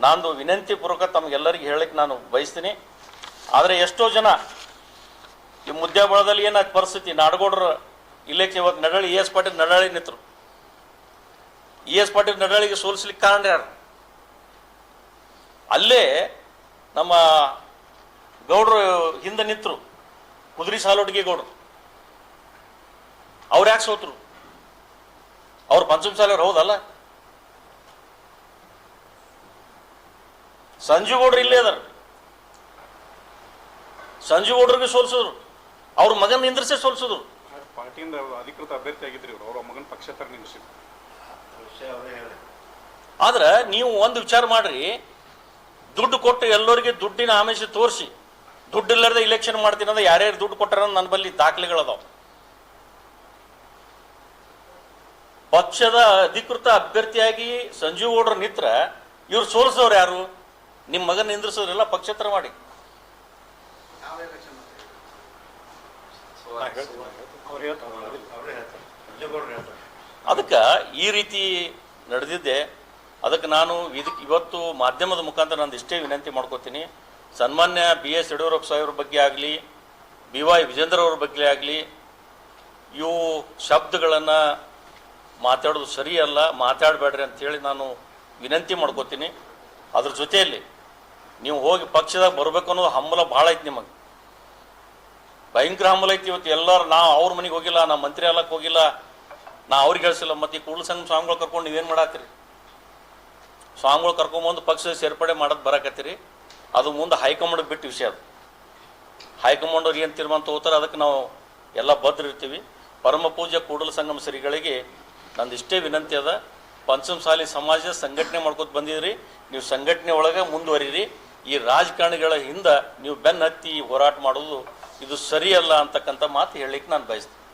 ನಾನು ವಿನಂತಿ ಪೂರ್ವಕ ತಮಗೆಲ್ಲರಿಗೆ ಹೇಳಕ್ಕೆ ನಾನು ಬಯಸ್ತೀನಿ. ಆದರೆ ಎಷ್ಟೋ ಜನ ಈ ಮುದ್ದೆ ಬಳದಲ್ಲಿ ಏನ ಪರಿಸ್ಥಿತಿ? ನಾಡಗೌಡರ ಇಲ್ಲೇ ಇವತ್ತು ನಡಳಿ ಇ ಎಸ್ ಪಾಟೀಲ್ ನಡಳಿ ನಿಂತರು. ಇ ಎಸ್ ಪಾಟೀಲ್ ನಡಳಿಗೆ ಸೋಲಿಸ್ಲಿಕ್ಕೆ ಕಾರಣ ಯಾರು? ಅಲ್ಲೇ ನಮ್ಮ ಗೌಡ್ರು ಹಿಂದೆ ನಿಂತರು, ಕುದುರಿ ಸಾಲೊಟ್ಟಿಗೆ ಗೌಡ್ರು. ಅವ್ರು ಯಾಕೆ ಸೋತ್ರು? ಅವ್ರು ಪಂಚಮಸಾಲಿಯವ್ರು ಹೌದಲ್ಲ? ಸಂಜುಗೌಡ್ರು ಇಲ್ಲೇ ಅದಾರ. ಸಂಜುಗೌಡ್ರಿಗೆ ಸೋಲ್ಸಿದ್ರು. ಅವ್ರ ಮಗನ ನಿಂದ್ರಿಸೇ ಸೋಲ್ಸಿದ್ರು. ಪಾರ್ಟಿಯಿಂದ ಅಧಿಕೃತ ಅಭ್ಯರ್ಥಿ ಆಗಿದ್ರಿ ಇವ್ರು. ಅವ್ರ ಮಗನ ಪಕ್ಷೇತರ ಆದ್ರೆ ನೀವು ಒಂದು ವಿಚಾರ ಮಾಡ್ರಿ. ದುಡ್ಡು ಕೊಟ್ಟು ಎಲ್ಲರಿಗೆ ದುಡ್ಡಿನ ಆಮಿಷ ತೋರಿಸಿ. ದುಡ್ಡು ಇಲ್ಲದೆ ಇಲೆಕ್ಷನ್ ಮಾಡ್ತೀನಿ ಅಂದ್ರೆ ಯಾರ್ಯಾರು ದುಡ್ಡು ಕೊಟ್ಟಾರ ನನ್ನ ಬಲ್ಲಿ ದಾಖಲೆಗಳದಾವ ಪಕ್ಷದ ಅಧಿಕೃತ ಅಭ್ಯರ್ಥಿಯಾಗಿ ಸಂಜೀವ್ ಗೌಡ್ರ ನಿತ್ರ ಇವ್ರು ಸೋಲಿಸೋರು ಯಾರು? ನಿಮ್ಮ ಮಗನ ನಿಂದ್ರಿಸೋರೆಲ್ಲ ಪಕ್ಷೇತರ ಮಾಡಿ. ಅದಕ್ಕೆ ಈ ರೀತಿ ನಡೆದಿದ್ದೆ. ಅದಕ್ಕೆ ನಾನು ಇದಕ್ಕೆ ಇವತ್ತು ಮಾಧ್ಯಮದ ಮುಖಾಂತರ ನಾನು ಇಷ್ಟೇ ವಿನಂತಿ ಮಾಡ್ಕೋತೀನಿ. ಸನ್ಮಾನ್ಯ ಬಿ ಎಸ್ ಯಡಿಯೂರಪ್ಪ ಸಾಹೇಬ್ರ ಬಗ್ಗೆ ಆಗಲಿ, ಬಿ ವೈ ವಿಜೇಂದ್ರ ಅವ್ರ ಬಗ್ಗೆ ಆಗಲಿ, ಇವು ಶಬ್ದಗಳನ್ನು ಮಾತಾಡೋದು ಸರಿಯಲ್ಲ, ಮಾತಾಡಬೇಡ್ರಿ ಅಂತೇಳಿ ನಾನು ವಿನಂತಿ ಮಾಡ್ಕೋತೀನಿ. ಅದ್ರ ಜೊತೆಯಲ್ಲಿ ನೀವು ಹೋಗಿ ಪಕ್ಷದಾಗ ಬರಬೇಕು ಅನ್ನೋದು ಹಂಬಲ ಭಾಳ ಐತಿ ನಿಮಗೆ. ಭಯಂಕರ ಹಂಬಲ ಐತಿ ಇವತ್ತು ಎಲ್ಲರೂ, ನಾ ಅವ್ರ ಮನೆಗೆ ಹೋಗಿಲ್ಲ, ನಾ ಮಂತ್ರಿ ಅಲ್ಲಕ್ಕೆ ಹೋಗಿಲ್ಲ, ನಾ ಅವ್ರಿಗೆ ಹೇಳಿಸಿಲ್ಲ, ಮತ್ತು ಈ ಕೂಡಲ ಸಂಘ ಸ್ವಾಮಿಗಳು ಕರ್ಕೊಂಡು ನೀವೇನು ಮಾಡಾತ್ರಿ? ಸ್ವಾಮಿಗಳು ಕರ್ಕೊಂಬಂದು ಪಕ್ಷದ ಸೇರ್ಪಡೆ ಮಾಡೋದು ಬರಕತ್ತೀರಿ? ಅದು ಮುಂದೆ ಹೈಕಮಾಂಡ್ ಬಿಟ್ಟು ವಿಷಯ ಅದು. ಹೈಕಮಾಂಡ್ ಅವ್ರು ಏನು ತೀರ್ಮಾನ ತಗೋತಾರೆ ಅದಕ್ಕೆ ನಾವು ಎಲ್ಲ ಬದ್ರಿರ್ತೀವಿ ಪರಮ ಪೂಜೆ ಕೂಡಲ ಸಂಗಮ ಶ್ರೀಗಳಿಗೆ ನಂದು ಇಷ್ಟೇ ವಿನಂತಿ ಅದ. ಪಂಚಮಸಾಲಿ ಸಮಾಜ ಸಂಘಟನೆ ಮಾಡ್ಕೊತ ಬಂದಿದ್ರಿ. ನೀವು ಸಂಘಟನೆ ಒಳಗೆ ಮುಂದುವರಿರಿ. ಈ ರಾಜಕಾರಣಿಗಳ ಹಿಂದೆ ನೀವು ಬೆನ್ನ ಹತ್ತಿ ಹೋರಾಟ ಮಾಡೋದು ಇದು ಸರಿಯಲ್ಲ ಅಂತಕ್ಕಂಥ ಮಾತು ಹೇಳಲಿಕ್ಕೆ ನಾನು ಬಯಸ್ತೀನಿ.